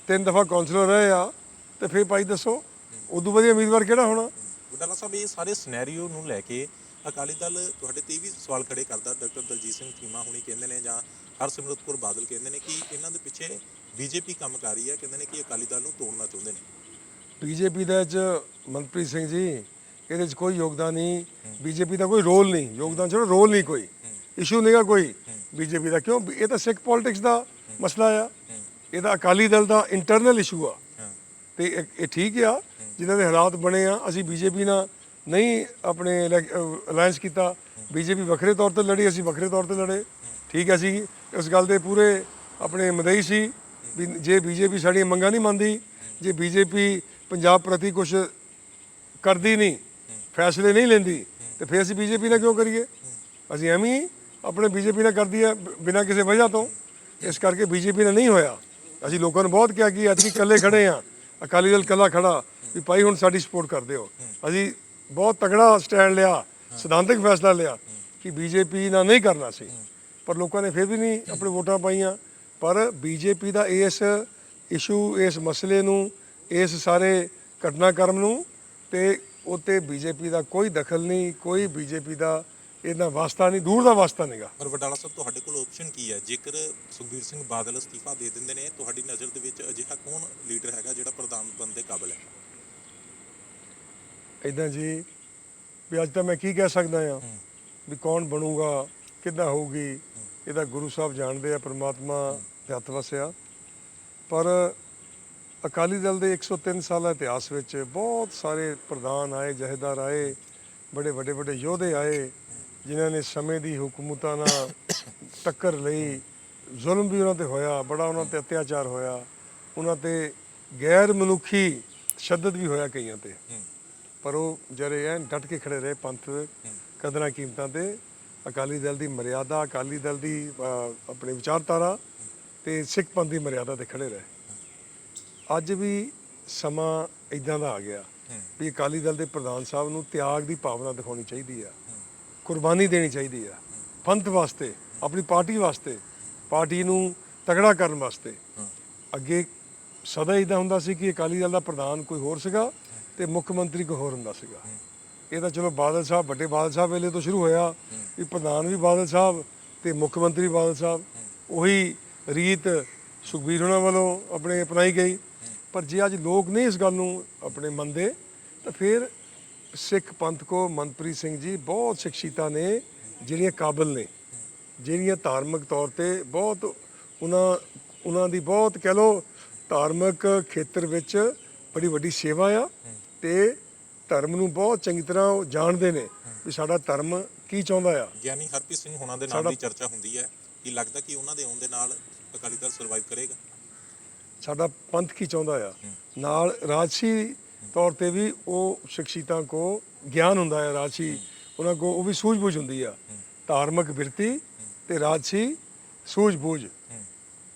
ਤਿੰਨ ਦਫਾ ਕੌਂਸਲਰ ਰਹੇ ਆ ਤੇ ਫੇਰ ਭਾਈ ਦੱਸੋ ਉਦੋਂ ਵਧੀਆ ਉਮੀਦਵਾਰ ਕਿਹੜਾ ਹੋਣਾ? ਵਡਾਲਾ ਸਾਹਿਬ ਇਹ ਸਾਰੇ ਸਿਨੈਰੀਓ ਨੂੰ ਲੈ ਕੇ ਅਕਾਲੀ ਦਲ ਤੁਹਾਡੇ ਤੇ ਵੀ ਸਵਾਲ ਖੜੇ ਕਰਦਾ ਡਾਕਟਰ ਦਲਜੀਤ ਸਿੰਘ ਚੀਮਾ ਹੁਣੀ ਕਹਿੰਦੇ ਨੇ ਜਾਂ ਹਰਸਿਮਰਤ ਕੌਰ ਬਾਦਲ ਕਹਿੰਦੇ ਨੇ ਕਿ ਇਹਨਾਂ ਦੇ ਪਿੱਛੇ ਬੀਜੇਪੀ ਕੰਮ ਕਰ ਰਹੀ ਹੈ ਕਹਿੰਦੇ ਨੇ ਕਿ ਅਕਾਲੀ ਦਲ ਨੂੰ ਤੋੜਨਾ ਚਾਹੁੰਦੇ ਨੇ। ਬੀਜੇਪੀ ਦਾ 'ਚ ਮਨਪ੍ਰੀਤ ਸਿੰਘ ਜੀ ਇਹਦੇ 'ਚ ਕੋਈ ਯੋਗਦਾਨ ਨਹੀਂ ਬੀਜੇਪੀ ਦਾ ਕੋਈ ਰੋਲ ਨਹੀਂ ਯੋਗਦਾਨ ਚਲੋ ਰੋਲ ਨਹੀਂ ਕੋਈ ਇਸ਼ੂ ਨਹੀਂਗਾ ਕੋਈ ਬੀਜੇਪੀ ਦਾ ਕਿਉਂ? ਇਹ ਤਾਂ ਸਿੱਖ ਪੋਲਿਟਿਕਸ ਦਾ ਮਸਲਾ ਆ ਇਹਦਾ ਅਕਾਲੀ ਦਲ ਦਾ ਇੰਟਰਨਲ ਇਸ਼ੂ ਆ। ਤੇ ਇਹ- ਇਹ ਠੀਕ ਆ, ਜਿਨ੍ਹਾਂ ਦੇ ਹਾਲਾਤ ਬਣੇ ਆ, ਅਸੀਂ ਬੀਜੇਪੀ ਨਾਲ ਨਹੀਂ ਆਪਣੇ ਅਲਾਈਅੰਸ ਕੀਤਾ। ਬੀਜੇਪੀ ਵੱਖਰੇ ਤੌਰ ਤੇ ਲੜੀ, ਅਸੀਂ ਵੱਖਰੇ ਤੌਰ ਤੇ ਲੜੇ। ਠੀਕ ਹੈ ਅਸੀਂ ਇਸ ਗੱਲ ਦੇ ਪੂਰੇ ਆਪਣੇ ਮਦਈ ਸੀ ਵੀ ਜੇ ਬੀਜੇਪੀ ਸਾਡੀਆਂ ਮੰਗਾਂ ਨਹੀਂ ਮੰਨਦੀ, ਜੇ ਬੀਜੇਪੀ ਪੰਜਾਬ ਪ੍ਰਤੀ ਕੁਝ ਕਰਦੀ ਨਹੀਂ, ਫੈਸਲੇ ਨਹੀਂ ਲੈਂਦੀ, ਤੇ ਫਿਰ ਅਸੀਂ ਬੀਜੇਪੀ ਨਾਲ ਕਿਉਂ ਕਰੀਏ? ਅਸੀਂ ਐਵੇਂ ਹੀ ਆਪਣੇ ਬੀਜੇਪੀ ਨਾਲ ਕਰਦੀ ਹੈ ਬਿਨਾਂ ਕਿਸੇ ਵਜ੍ਹਾ ਤੋਂ। ਇਸ ਕਰਕੇ ਬੀਜੇਪੀ ਨਾਲ ਨਹੀਂ ਹੋਇਆ। ਅਸੀਂ ਲੋਕਾਂ ਨੂੰ ਬਹੁਤ ਕਿਹਾ ਕਿ ਅੱਜ ਵੀ ਇਕੱਲੇ ਖੜੇ ਆ। ਅਕਾਲੀ ਦਲ ਇਕੱਲਾ ਖੜਾ ਵੀ ਭਾਈ ਹੁਣ ਸਾਡੀ ਸਪੋਰਟ ਕਰ ਦਿਓ ਅਸੀਂ ਬਹੁਤ ਤਗੜਾ ਸਟੈਂਡ ਲਿਆ, ਸਿਧਾਂਤਕ ਫੈਸਲਾ ਲਿਆ ਕਿ ਬੀਜੇਪੀ ਨਾਲ ਨਹੀਂ ਕਰਨਾ ਸੀ। ਪਰ ਲੋਕਾਂ ਨੇ ਫਿਰ ਵੀ ਨਹੀਂ ਆਪਣੇ ਵੋਟਾਂ ਪਾਈਆਂ। ਪਰ ਬੀਜੇਪੀ ਦਾ ਇਸ ਇਸ਼ੂ ਇਸ ਮਸਲੇ ਨੂੰ, ਇਸ ਸਾਰੇ ਘਟਨਾਕ੍ਰਮ ਨੂੰ ਤੇ ਉਤੇ ਬੀਜੇਪੀ ਦਾ ਕੋਈ ਦਖਲ ਨਹੀਂ, ਕੋਈ ਬੀਜੇਪੀ ਦਾ ਇਹਨਾਂ ਵਾਸਤਾ ਨਹੀਂ ਦੂਰ ਦਾ ਵਾਸਤਾ ਨਹੀਂਗਾ। ਪਰ ਵਡਾਲਾ ਸਾਹਿਬ ਤੁਹਾਡੇ ਕੋਲ ਆਪਸ਼ਨ ਕੀ ਹੈ? ਜੇਕਰ ਸੁਖਬੀਰ ਸਿੰਘ ਬਾਦਲ ਅਸਤੀਫਾ ਦੇ ਦਿੰਦੇ ਨੇ ਤੁਹਾਡੀ ਨਜ਼ਰ ਦੇ ਵਿੱਚ ਅਜਿਹਾ ਕੌਣ ਲੀਡਰ ਹੈਗਾ ਜਿਹੜਾ ਪ੍ਰਧਾਨ ਬਣਨ ਦੇ ਕਾਬਿਲ ਹੈ? ਇਦਾਂ ਜੀ ਵੀ ਅੱਜ ਤਾਂ ਮੈਂ ਕੀ ਕਹਿ ਸਕਦਾ ਆ ਵੀ ਕੌਣ ਬਣੂਗਾ ਕਿੱਦਾਂ ਹੋਊਗੀ ਇਹਦਾ ਗੁਰੂ ਸਾਹਿਬ ਜਾਣਦੇ ਆ ਪ੍ਰਮਾਤਮਾ ਦੇ ਹੱਥ ਵਸਿਆ। ਪਰ ਅਕਾਲੀ ਦਲ ਦੇ 103 ਸਾਲਾ ਇਤਿਹਾਸ ਵਿੱਚ ਬਹੁਤ ਸਾਰੇ ਪ੍ਰਧਾਨ ਆਏ ਜਹੇਦਾਰ ਆਏ ਬੜੇ ਵੱਡੇ ਵੱਡੇ ਯੋਧੇ ਆਏ ਜਿਨ੍ਹਾਂ ਨੇ ਸਮੇਂ ਦੀ ਹਕੂਮਤਾਂ ਨਾਲ ਟੱਕਰ ਲਈ ਜ਼ੁਲਮ ਵੀ ਉਹਨਾਂ ਤੇ ਹੋਇਆ ਬੜਾ ਉਹਨਾਂ ਤੇ ਅਤਿਆਚਾਰ ਹੋਇਆ ਉਹਨਾਂ ਤੇ ਗੈਰ ਮਨੁੱਖੀ ਤਸ਼ੱਦਦ ਵੀ ਹੋਇਆ ਕਈਆਂ ਤੇ। ਪਰ ਉਹ ਜਿਹੜੇ ਐਨ ਡਟ ਕੇ ਖੜੇ ਰਹੇ ਪੰਥ ਕਦਰਾਂ ਕੀਮਤਾਂ ਤੇ। ਅਕਾਲੀ ਦਲ ਦੀ ਮਰਿਆਦਾ ਅਕਾਲੀ ਦਲ ਦੀ ਆਪਣੀ ਵਿਚਾਰਧਾਰਾ ਤੇ ਸਿੱਖ ਪੰਥ ਦੀ ਮਰਿਆਦਾ ਤੇ ਖੜੇ ਰਹੇ। ਅੱਜ ਵੀ ਸਮਾਂ ਇਦਾਂ ਦਾ ਆ ਗਿਆ ਵੀ ਅਕਾਲੀ ਦਲ ਦੇ ਪ੍ਰਧਾਨ ਸਾਹਿਬ ਨੂੰ ਤਿਆਗ ਦੀ ਭਾਵਨਾ ਦਿਖਾਉਣੀ ਚਾਹੀਦੀ ਆ। ਕੁਰਬਾਨੀ ਦੇਣੀ ਚਾਹੀਦੀ ਆ। ਪੰਥ ਵਾਸਤੇ, ਆਪਣੀ ਪਾਰਟੀ ਵਾਸਤੇ, ਪਾਰਟੀ ਨੂੰ ਤਗੜਾ ਕਰਨ ਵਾਸਤੇ। ਅੱਗੇ ਸਦਾ ਇਦਾਂ ਹੁੰਦਾ ਸੀ ਕਿ ਅਕਾਲੀ ਦਲ ਦਾ ਪ੍ਰਧਾਨ ਕੋਈ ਹੋਰ ਸੀਗਾ ਤੇ ਮੁੱਖ ਮੰਤਰੀ ਕੋਈ ਹੋਰ ਹੁੰਦਾ ਸੀਗਾ। ਇਹ ਤਾਂ ਚਲੋ ਬਾਦਲ ਸਾਹਿਬ, ਵੱਡੇ ਬਾਦਲ ਸਾਹਿਬ ਵੇਲੇ ਤੋਂ ਸ਼ੁਰੂ ਹੋਇਆ ਵੀ ਪ੍ਰਧਾਨ ਵੀ ਬਾਦਲ ਸਾਹਿਬ ਤੇ ਮੁੱਖ ਮੰਤਰੀ ਬਾਦਲ ਸਾਹਿਬ। ਉਹੀ ਰੀਤ ਸੁਖਬੀਰ ਉਹਨਾਂ ਵੱਲੋਂ ਆਪਣੇ ਅਪਣਾਈ ਗਈ। ਪਰ ਜੇ ਅੱਜ ਲੋਕ ਨਹੀਂ ਇਸ ਗੱਲ ਨੂੰ ਆਪਣੇ ਮੰਨਦੇ, ਤਾਂ ਫਿਰ ਸਿੱਖ ਪੰਥ ਕੋ ਮਨਪ੍ਰੀਤ ਸਿੰਘ ਜੀ ਬਹੁਤ ਸ਼ਖਸੀਅਤਾਂ ਨੇ ਜਿਹੜੀਆਂ ਕਾਬਲ ਨੇ ਜਿਹੜੀਆਂ ਧਾਰਮਿਕ ਤੌਰ ਤੇ ਬਹੁਤ ਉਹਨਾਂ ਉਹਨਾਂ ਦੀ ਬਹੁਤ ਕਹਿ ਲੋ ਧਾਰਮਿਕ ਖੇਤਰ ਵਿੱਚ ਬੜੀ ਵੱਡੀ ਸੇਵਾ ਆ ਤੇ ਧਰਮ ਨੂੰ ਬਹੁਤ ਚੰਗੀ ਤਰ੍ਹਾਂ ਉਹ ਜਾਣਦੇ ਨੇ ਵੀ ਸਾਡਾ ਧਰਮ ਕੀ ਚਾਹੁੰਦਾ ਆ। ਗਿਆਨੀ ਹਰਪ੍ਰੀਤ ਸਿੰਘ ਹੋਣਾ ਦੇ ਨਾਮ ਦੀ ਚਰਚਾ ਹੁੰਦੀ ਹੈ ਕਿ ਲੱਗਦਾ ਕਿ ਉਹਨਾਂ ਦੇ ਆਉਣ ਦੇ ਨਾਲ ਅਕਾਲੀ ਦਲ ਸਰਵਾਈਵ ਕਰੇਗਾ? ਸਾਡਾ ਪੰਥ ਕੀ ਚਾਹੁੰਦਾ ਆ। ਨਾਲ ਰਾਜਸੀ ਤੌਰ ਤੇ ਵੀ ਉਹ ਸ਼ਖਸੀਅਤਾਂ ਕੋ ਗਿਆਨ ਹੁੰਦਾ ਹੈ ਰਾਜਸੀ ਉਹਨਾਂ ਕੋ ਉਹ ਵੀ ਸੂਝ-ਬੂਝ ਹੁੰਦੀ ਆ। ਧਾਰਮਿਕ ਬਿਰਤੀ ਤੇ ਰਾਜਸੀ ਸੂਝ-ਬੂਝ।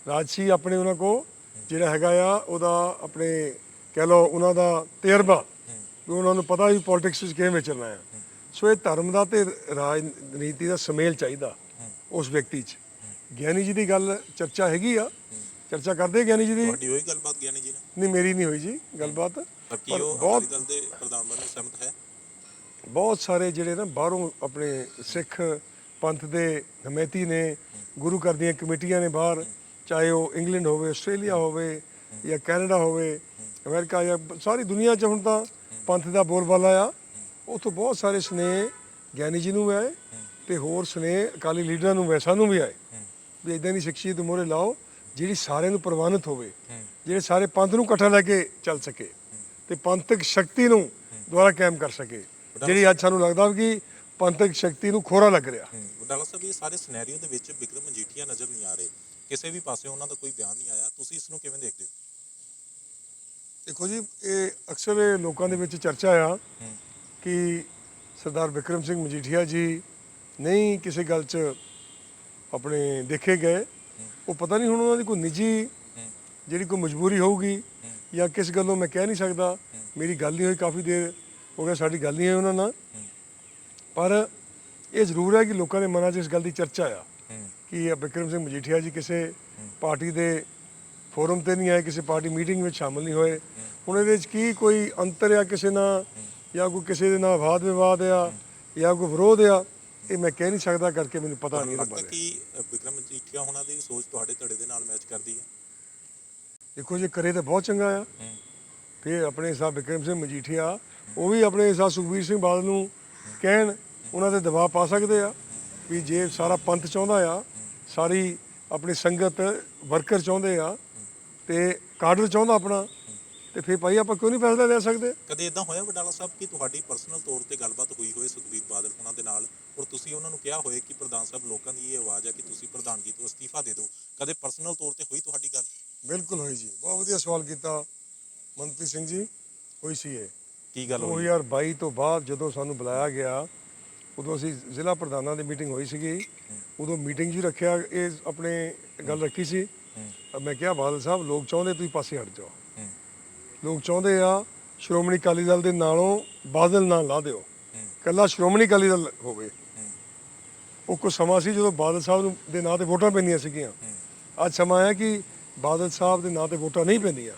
ਰਾਜਸੀ ਆਪਣੇ ਉਹਨਾਂ ਕੋ ਜਿਹੜਾ ਹੈਗਾ ਆ ਉਹਦਾ ਆਪਣੇ ਕਹਿ ਲਓ ਉਹਨਾਂ ਦਾ ਤਜਰਬਾ ਵੀ ਉਹਨਾਂ ਨੂੰ ਪਤਾ ਵੀ ਪੋਲਿਟਿਕਸ ਵਿੱਚ ਕਿਵੇਂ ਚੱਲਣਾ ਆ। ਸੋ ਇਹ ਧਰਮ ਦਾ ਤੇ ਰਾਜਨੀਤੀ ਦਾ ਸਮੇਲ ਚਾਹੀਦਾ ਉਸ ਵਿਅਕਤੀ 'ਚ। ਗਿਆਨੀ ਜੀ ਦੀ ਗੱਲ ਚਰਚਾ ਹੈਗੀ ਆ। ਚਰਚਾ ਕਰਦੇ ਗਿਆਨੀ ਜੀ ਦੀ? ਤੁਹਾਡੀ ਹੋਈ ਗੱਲਬਾਤ ਗਿਆਨੀ ਜੀ ਨਾਲ? ਨਹੀਂ ਮੇਰੀ ਨਹੀਂ ਹੋਈ ਜੀ ਗੱਲਬਾਤ। ਪਰ ਉਹ ਬਹੁਤ ਅਕਾਲੀ ਦਲ ਦੇ ਪ੍ਰਧਾਨ ਬਣਨ ਨੂੰ ਸਹਿਮਤ ਹੈ। ਬਹੁਤ ਸਾਰੇ ਜਿਹੜੇ ਨਾ ਬਾਹਰੋਂ ਆਪਣੇ ਸਿੱਖ ਪੰਥ ਦੇ ਹਮੇਤੀ ਨੇ ਗੁਰੂ ਘਰ ਦੀਆਂ ਕਮੇਟੀਆਂ ਨੇ ਬਾਹਰ ਚਾਹੇ ਉਹ ਇੰਗਲੈਂਡ ਹੋਵੇ ਆਸਟ੍ਰੇਲੀਆ ਹੋਵੇ ਜਾਂ ਕੈਨੇਡਾ ਹੋਵੇ ਅਮਰੀਕਾ ਜਾਂ ਸਾਰੀ ਦੁਨੀਆ 'ਚ ਹੁਣ ਤਾਂ ਪੰਥ ਦਾ ਬੋਲਬਾਲਾ ਆ। ਉੱਥੋਂ ਬਹੁਤ ਸਾਰੇ ਸਨੇਹ ਗਿਆਨੀ ਜੀ ਨੂੰ ਵੀ ਆਏ ਤੇ ਹੋਰ ਸਨੇਹ ਅਕਾਲੀ ਲੀਡਰਾਂ ਨੂੰ ਵੈਸਾ ਨੂੰ ਵੀ ਆਏ। ਵੀ ਇਦਾਂ ਦੀ ਸ਼ਖਸੀਅਤ ਮੋਰੇ ਲਾਓ ਜਿਹੜੀ ਸਾਰਿਆਂ ਨੂੰ ਪ੍ਰਵਾਨਿਤ ਹੋਵੇ ਜਿਹੜੇ ਸਾਰੇ ਪੰਥ ਨੂੰ ਇਕੱਠਾ ਲੈ ਕੇ ਚੱਲ ਸਕੇ। ਤੇ ਪੰਥਕ ਸ਼ਕਤੀ ਨੂੰ ਦੁਆਰਾ ਕਾਇਮ ਕਰ ਸਕੇ। ਜਿਹੜੀ ਅੱਜ ਸਾਨੂੰ ਲੱਗਦਾ ਕਿ ਪੰਥਕ ਸ਼ਕਤੀ ਨੂੰ ਖੋਰਾ ਲੱਗ ਰਿਹਾ। ਵਡਾਲਾ ਸਾਹਿਬ ਇਹ ਸਾਰੇ ਸਿਨੈਰੀਓ ਦੇ ਵਿੱਚ ਵਿਕਰਮ ਮਜੀਠੀਆ ਨਜ਼ਰ ਨਹੀਂ ਆ ਰਹੇ। ਕਿਸੇ ਵੀ ਪਾਸੇ ਉਹਨਾਂ ਦਾ ਕੋਈ ਬਿਆਨ ਨਹੀਂ ਆਇਆ। ਤੁਸੀਂ ਇਸ ਨੂੰ ਕਿਵੇਂ ਦੇਖਦੇ ਹੋ? ਦੇਖੋ ਜੀ ਇਹ ਅਕਸਰ ਲੋਕਾਂ ਦੇ ਵਿੱਚ ਚਰਚਾ ਆ ਕਿ ਸਰਦਾਰ ਵਿਕਰਮ ਸਿੰਘ ਮਜੀਠੀਆ ਜੀ ਨਹੀਂ ਕਿਸੇ ਗੱਲ 'ਚ ਆਪਣੇ ਦੇਖੇ ਗਏ। ਉਹ ਪਤਾ ਨਹੀਂ ਹੁਣ ਉਹਨਾਂ ਦੀ ਕੋਈ ਨਿੱਜੀ ਜਿਹੜੀ ਕੋਈ ਮਜਬੂਰੀ ਹੋਊਗੀ ਜਾਂ ਕਿਸ ਗੱਲੋਂ ਮੈਂ ਕਹਿ ਨਹੀਂ ਸਕਦਾ ਮੇਰੀ ਗੱਲ ਨਹੀਂ ਹੋਈ ਕਾਫੀ ਦੇਰ ਹੋ ਗਿਆ ਸਾਡੀ ਗੱਲ ਨਹੀਂ ਹੋਈ ਉਹਨਾਂ ਨਾਲ। ਪਰ ਇਹ ਜ਼ਰੂਰ ਹੈ ਕਿ ਲੋਕਾਂ ਦੇ ਮਨਾਂ 'ਚ ਇਸ ਗੱਲ ਦੀ ਚਰਚਾ ਆ ਕਿ ਇਹ ਬਿਕਰਮ ਸਿੰਘ ਮਜੀਠੀਆ ਜੀ ਕਿਸੇ ਪਾਰਟੀ ਦੇ ਫੋਰਮ ਤੇ ਨਹੀਂ ਆਏ ਕਿਸੇ ਪਾਰਟੀ ਮੀਟਿੰਗ ਵਿੱਚ ਸ਼ਾਮਲ ਨਹੀਂ ਹੋਏ। ਹੁਣ ਇਹਦੇ ਵਿੱਚ ਕੀ ਕੋਈ ਅੰਤਰ ਆ ਕਿਸੇ ਨਾਲ ਜਾਂ ਕੋਈ ਕਿਸੇ ਦੇ ਨਾਲ ਵਾਦ ਵਿਵਾਦ ਆ ਜਾਂ ਕੋਈ ਵਿਰੋਧ ਆ ਇਹ ਮੈਂ ਕਹਿ ਨਹੀਂ ਸਕਦਾ ਕਰਕੇ ਮੈਨੂੰ ਪਤਾ ਨਹੀਂ ਇਹਦੇ ਬਾਰੇ। ਕਿ ਵਿਕਰਮ ਮਜੀਠੀਆ ਉਹਨਾਂ ਦੀ ਸੋਚ ਤੁਹਾਡੇ ਧੜੇ ਦੇ ਨਾਲ ਮੈਚ ਕਰਦੀ ਹੈ? ਦੇਖੋ ਜੇ ਕਰੇ ਤਾਂ ਬਹੁਤ ਚੰਗਾ ਆ। ਫਿਰ ਆਪਣੇ ਹਿਸਾਬ ਬਿਕਰਮ ਸਿੰਘ ਮਜੀਠੀਆ ਉਹ ਵੀ ਆਪਣੇ ਹਿਸਾਬ ਸੁਖਬੀਰ ਸਿੰਘ ਬਾਦਲ ਨੂੰ ਕਹਿਣ ਉਹਨਾਂ ਤੇ ਦਬਾਅ ਪਾ ਸਕਦੇ ਆ ਵੀ ਜੇ ਸਾਰਾ ਪੰਥ ਚਾਹੁੰਦਾ ਆ ਸਾਰੀ ਆਪਣੀ ਸੰਗਤ ਵਰਕਰ ਚਾਹੁੰਦੇ ਆ ਤੇ ਕਾਡਰ ਚਾਹੁੰਦਾ ਆਪਣਾ ਤੇ ਫਿਰ ਭਾਈ ਆਪਾਂ ਕਿਉਂ ਨਹੀਂ ਫੈਸਲਾ ਲੈ ਸਕਦੇ? ਕਦੇ ਇਦਾਂ ਹੋਇਆ ਵਡਾਲਾ ਸਾਹਿਬ ਕਿ ਤੁਹਾਡੀ ਪਰਸਨਲ ਤੌਰ ਤੇ ਗੱਲਬਾਤ ਹੋਈ ਹੋਏ ਸੁਖਬੀਰ ਬਾਦਲ ਉਹਨਾਂ ਦੇ ਨਾਲ? ਔਰ ਤੁਸੀਂ ਉਹਨਾਂ ਨੂੰ ਕਿਹਾ ਹੋਏ ਕਿ ਪ੍ਰਧਾਨ ਸਾਹਿਬ ਲੋਕਾਂ ਦੀ ਇਹ ਆਵਾਜ਼ ਹੈ ਕਿ ਤੁਸੀਂ ਪ੍ਰਧਾਨਗੀ ਤੋਂ ਅਸਤੀਫਾ ਦੇ ਦਿਓ। ਕਦੇ ਪਰਸਨਲ ਤੌਰ ਤੇ ਹੋਈ ਤੁਹਾਡੀ ਗੱਲ? ਬਿਲਕੁਲ ਹੋਈ ਜੀ। ਬਹੁਤ ਵਧੀਆ ਸਵਾਲ ਕੀਤਾ ਮਨਪ੍ਰੀਤ ਸਿੰਘ ਜੀ ਹੋਈ ਸੀ ਇਹ। ਕੀ ਗੱਲ ਹੋਈ? 2022 ਤੋਂ ਬਾਅਦ ਜਦੋਂ ਸਾਨੂੰ ਬੁਲਾਇਆ ਗਿਆ ਉਦੋਂ ਅਸੀਂ ਜ਼ਿਲ੍ਹਾ ਪ੍ਰਧਾਨਾਂ ਦੀ ਮੀਟਿੰਗ ਹੋਈ ਸੀਗੀ। ਉਦੋਂ ਮੀਟਿੰਗ ਜੀ ਰੱਖਿਆ ਇਹ ਆਪਣੇ ਗੱਲ ਰੱਖੀ ਸੀ। ਮੈਂ ਕਿਹਾ ਬਾਦਲ ਸਾਹਿਬ ਲੋਕ ਚਾਹੁੰਦੇ ਤੁਸੀਂ ਪਾਸੇ ਹਟ ਜਾਓ। ਹੂੰ। ਲੋਕ ਚਾਹੁੰਦੇ ਆ ਸ਼੍ਰੋਮਣੀ ਅਕਾਲੀ ਦਲ ਦੇ ਨਾਲੋਂ ਬਾਦਲ ਨਾਲ ਲਾ ਦਿਓ। ਕੱਲਾ ਸ਼੍ਰੋਮਣੀ ਅਕਾਲੀ ਦਲ ਹੋਵੇ। ਉਹ ਕੋ ਸਮਾਂ ਸੀ ਜਦੋਂ ਬਾਦਲ ਸਾਹਿਬ ਦੇ ਨਾਂ ਤੇ ਵੋਟਾਂ ਪੈਂਦੀਆਂ ਸੀਗੀਆਂ। ਅੱਜ ਸਮਾਂ ਆਇਆ ਕਿ ਬਾਦਲ ਸਾਹਿਬ ਦੇ ਨਾਂ ਤੇ ਵੋਟਾਂ ਨਹੀਂ ਪੈਂਦੀਆਂ।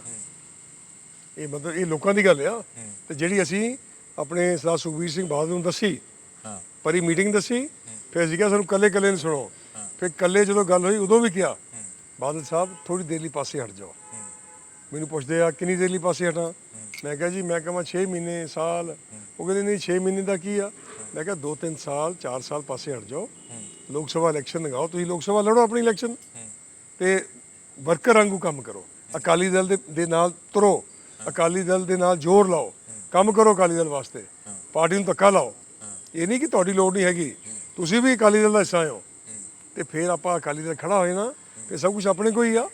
ਇਹ ਮਤਲਬ ਇਹ ਲੋਕਾਂ ਦੀ ਗੱਲ ਆ। ਤੇ ਜਿਹੜੀ ਅਸੀਂ ਆਪਣੇ ਸਰਦਾਰ ਸੁਖਬੀਰ ਸਿੰਘ ਬਾਦਲ ਨੂੰ ਦੱਸੀ ਹਾਂ। ਪਰੀ ਮੀਟਿੰਗ ਦੱਸੀ ਫਿਰ ਅਸੀਂ ਕਿਹਾ ਸਾਨੂੰ ਕੱਲੇ ਕੱਲੇ ਨੂੰ ਸੁਣੋ। ਫਿਰ ਕੱਲੇ ਜਦੋਂ ਗੱਲ ਹੋਈ ਉਦੋਂ ਵੀ ਕਿਹਾ ਬਾਦਲ ਸਾਹਿਬ ਥੋੜੀ ਦੇਰ ਲਈ ਪਾਸੇ ਹਟ ਜਾਓ। ਮੈਨੂੰ ਪੁੱਛਦੇ ਆ ਕਿੰਨੀ ਦੇਰ ਲਈ ਪਾਸੇ ਹਟਾਂ? ਮੈਂ ਕਿਹਾ ਜੀ ਮੈਂ ਕਹਾਂ 6 ਮਹੀਨੇ ਸਾਲ। ਉਹ ਕਹਿੰਦੇ ਨਹੀਂ 6 ਮਹੀਨੇ ਦਾ ਕੀ ਆ? ਮੈਂ ਕਿਹਾ 2-3 ਸਾਲ 4 ਸਾਲ ਪਾਸੇ ਹਟ ਜਾਓ। ਲੋਕ ਸਭਾ ਇਲੈਕਸ਼ਨ ਲਗਾਓ ਤੁਸੀਂ ਲੋਕ ਸਭਾ ਲੜੋ ਆਪਣੀ ਇਲੈਕਸ਼ਨ। ਤੇ ਵਰਕਰ ਵਾਂਗੂ ਕੰਮ ਕਰੋ। ਅਕਾਲੀ ਦਲ ਦੇ ਦੇ ਨਾਲ ਤੁਰੋ। ਅਕਾਲੀ ਦਲ ਦੇ ਨਾਲ ਜ਼ੋਰ ਲਾਓ। ਕੰਮ ਕਰੋ ਅਕਾਲੀ ਦਲ ਵਾਸਤੇ। ਪਾਰਟੀ ਨੂੰ ਧੱਕਾ ਲਾਓ। ਇਹ ਨਹੀਂ ਕਿ ਤੁਹਾਡੀ ਲੋੜ ਨਹੀਂ ਹੈਗੀ। ਤੁਸੀਂ ਵੀ ਅਕਾਲੀ ਦਲ ਦਾ ਹਿੱਸਾ ਹੋ। ਤੇ ਫਿਰ ਆਪਾਂ ਅਕਾਲੀ ਦਲ ਖੜਾ ਹੋਏ ਨਾ ਫਿਰ ਸਭ ਕੁਝ ਆਪਣੇ ਕੋਈ ਆ।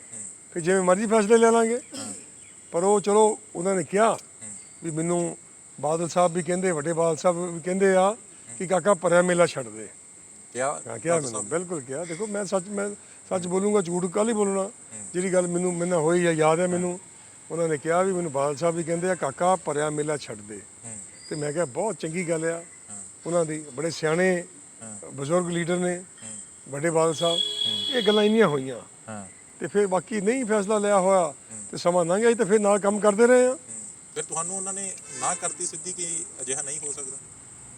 ਫਿਰ ਜਿਵੇਂ ਮਰਜ਼ੀ ਫੈਸਲੇ ਲੈ ਲਾਂਗੇ। ਪਰ ਉਹ ਚਲੋ ਉਹਨਾਂ ਨੇ ਕਿਹਾ ਵੀ ਮੈਨੂੰ ਬਾਦਲ ਸਾਹਿਬ ਵੀ ਕਹਿੰਦੇ ਵੱਡੇ ਬਾਦਲ ਸਾਹਿਬ ਵੀ ਕਹਿੰਦੇ ਆ ਕਿ ਕਾਕਾ ਪਰਿਆ ਮੇਲਾ ਛੱਡ ਦੇ। ਕਿਹਾ? ਕਿਹਾ ਮੈਨੂੰ। ਬਿਲਕੁਲ ਕਿਹਾ। ਦੇਖੋ ਮੈਂ ਸੱਚ ਮੈਂ ਸੱਚ ਬੋਲੂੰਗਾ ਝੂਠ ਕੱਲ ਹੀ ਬੋਲਣਾ? ਜਿਹੜੀ ਗੱਲ ਮੈਨੂੰ ਮੈਨੂੰ ਹੋਈ ਆ ਯਾਦ ਹੈ ਮੈਨੂੰ। ਉਹਨਾਂ ਨੇ ਕਿਹਾ ਵੀ ਮੈਨੂੰ ਬਾਦਲ ਸਾਹਿਬ ਵੀ ਕਹਿੰਦੇ ਆ ਕਾਕਾ ਪਰਿਆ ਮੇਲਾ ਛੱਡ ਦੇ। ਤੇ ਮੈਂ ਕਿਹਾ ਬਹੁਤ ਚੰਗੀ ਗੱਲ ਆ। ਉਹਨਾਂ ਦੀ ਬੜੇ ਸਿਆਣੇ ਬਜ਼ੁਰਗ ਲੀਡਰ ਨੇ ਵੱਡੇ ਬਾਦਲ ਸਾਹਿਬ। ਇਹ ਗੱਲਾਂ ਇੰਨੀਆਂ ਹੋਈਆਂ। ਤੇ ਫਿਰ ਬਾਕੀ ਨਹੀਂ ਫੈਸਲਾ ਲਿਆ ਹੋਇਆ ਤੇ ਸਮਾਂ ਲੰਘ ਗਿਆ ਤੇ ਫਿਰ ਨਾਲ ਕੰਮ ਕਰਦੇ ਰਹੇ ਆ। ਫਿਰ ਤੁਹਾਨੂੰ ਉਹਨਾਂ ਨੇ ਨਾ ਕਰਤੀ ਸਿੱਧੀ ਕਿ ਅਜਿਹਾ ਨਹੀਂ ਹੋ ਸਕਦਾ?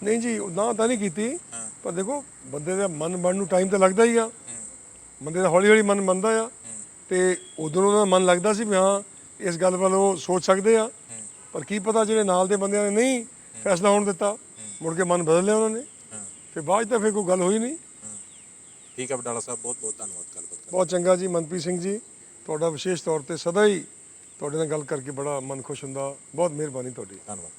ਨਹੀਂ ਜੀ ਨਾ ਤਾਂ ਨਹੀਂ ਕੀਤੀ। ਪਰ ਦੇਖੋ ਬੰਦੇ ਦਾ ਮਨ ਬਣਨ ਨੂੰ ਟਾਈਮ ਤਾਂ ਲੱਗਦਾ ਹੀ ਆ। ਬੰਦੇ ਦਾ ਹੌਲੀ ਹੌਲੀ ਮਨ ਮੰਨਦਾ ਆ ਤੇ ਉਦੋਂ ਉਹਨਾਂ ਦਾ ਮਨ ਲੱਗਦਾ ਸੀ ਵੀ ਹਾਂ ਇਸ ਗੱਲ ਵੱਲ ਉਹ ਸੋਚ ਸਕਦੇ ਆ। ਪਰ ਕੀ ਪਤਾ ਜਿਹੜੇ ਨਾਲ ਦੇ ਬੰਦਿਆਂ ਨੇ ਨਹੀਂ ਫੈਸਲਾ ਹੋਣ ਦਿੱਤਾ ਮੁੜ ਕੇ ਮਨ ਬਦਲ ਲਿਆ ਉਹਨਾਂ ਨੇ। ਫਿਰ ਬਾਅਦ ਤਾਂ ਫਿਰ ਕੋਈ ਗੱਲ ਹੋਈ ਨਹੀਂ। ਠੀਕ ਹੈ ਵਡਾਲਾ ਸਾਹਿਬ ਬਹੁਤ ਬਹੁਤ ਧੰਨਵਾਦ ਗੱਲਬਾਤ ਕਰਨ ਬਹੁਤ ਚੰਗਾ ਜੀ ਮਨਪ੍ਰੀਤ ਸਿੰਘ ਜੀ। ਤੁਹਾਡਾ ਵਿਸ਼ੇਸ਼ ਤੌਰ ਤੇ ਸਦਾ ਹੀ ਤੁਹਾਡੇ ਨਾਲ ਗੱਲ ਕਰਕੇ ਬੜਾ ਮਨ ਖੁਸ਼ ਹੁੰਦਾ। ਬਹੁਤ ਮਿਹਰਬਾਨੀ ਤੁਹਾਡੀ। ਧੰਨਵਾਦ।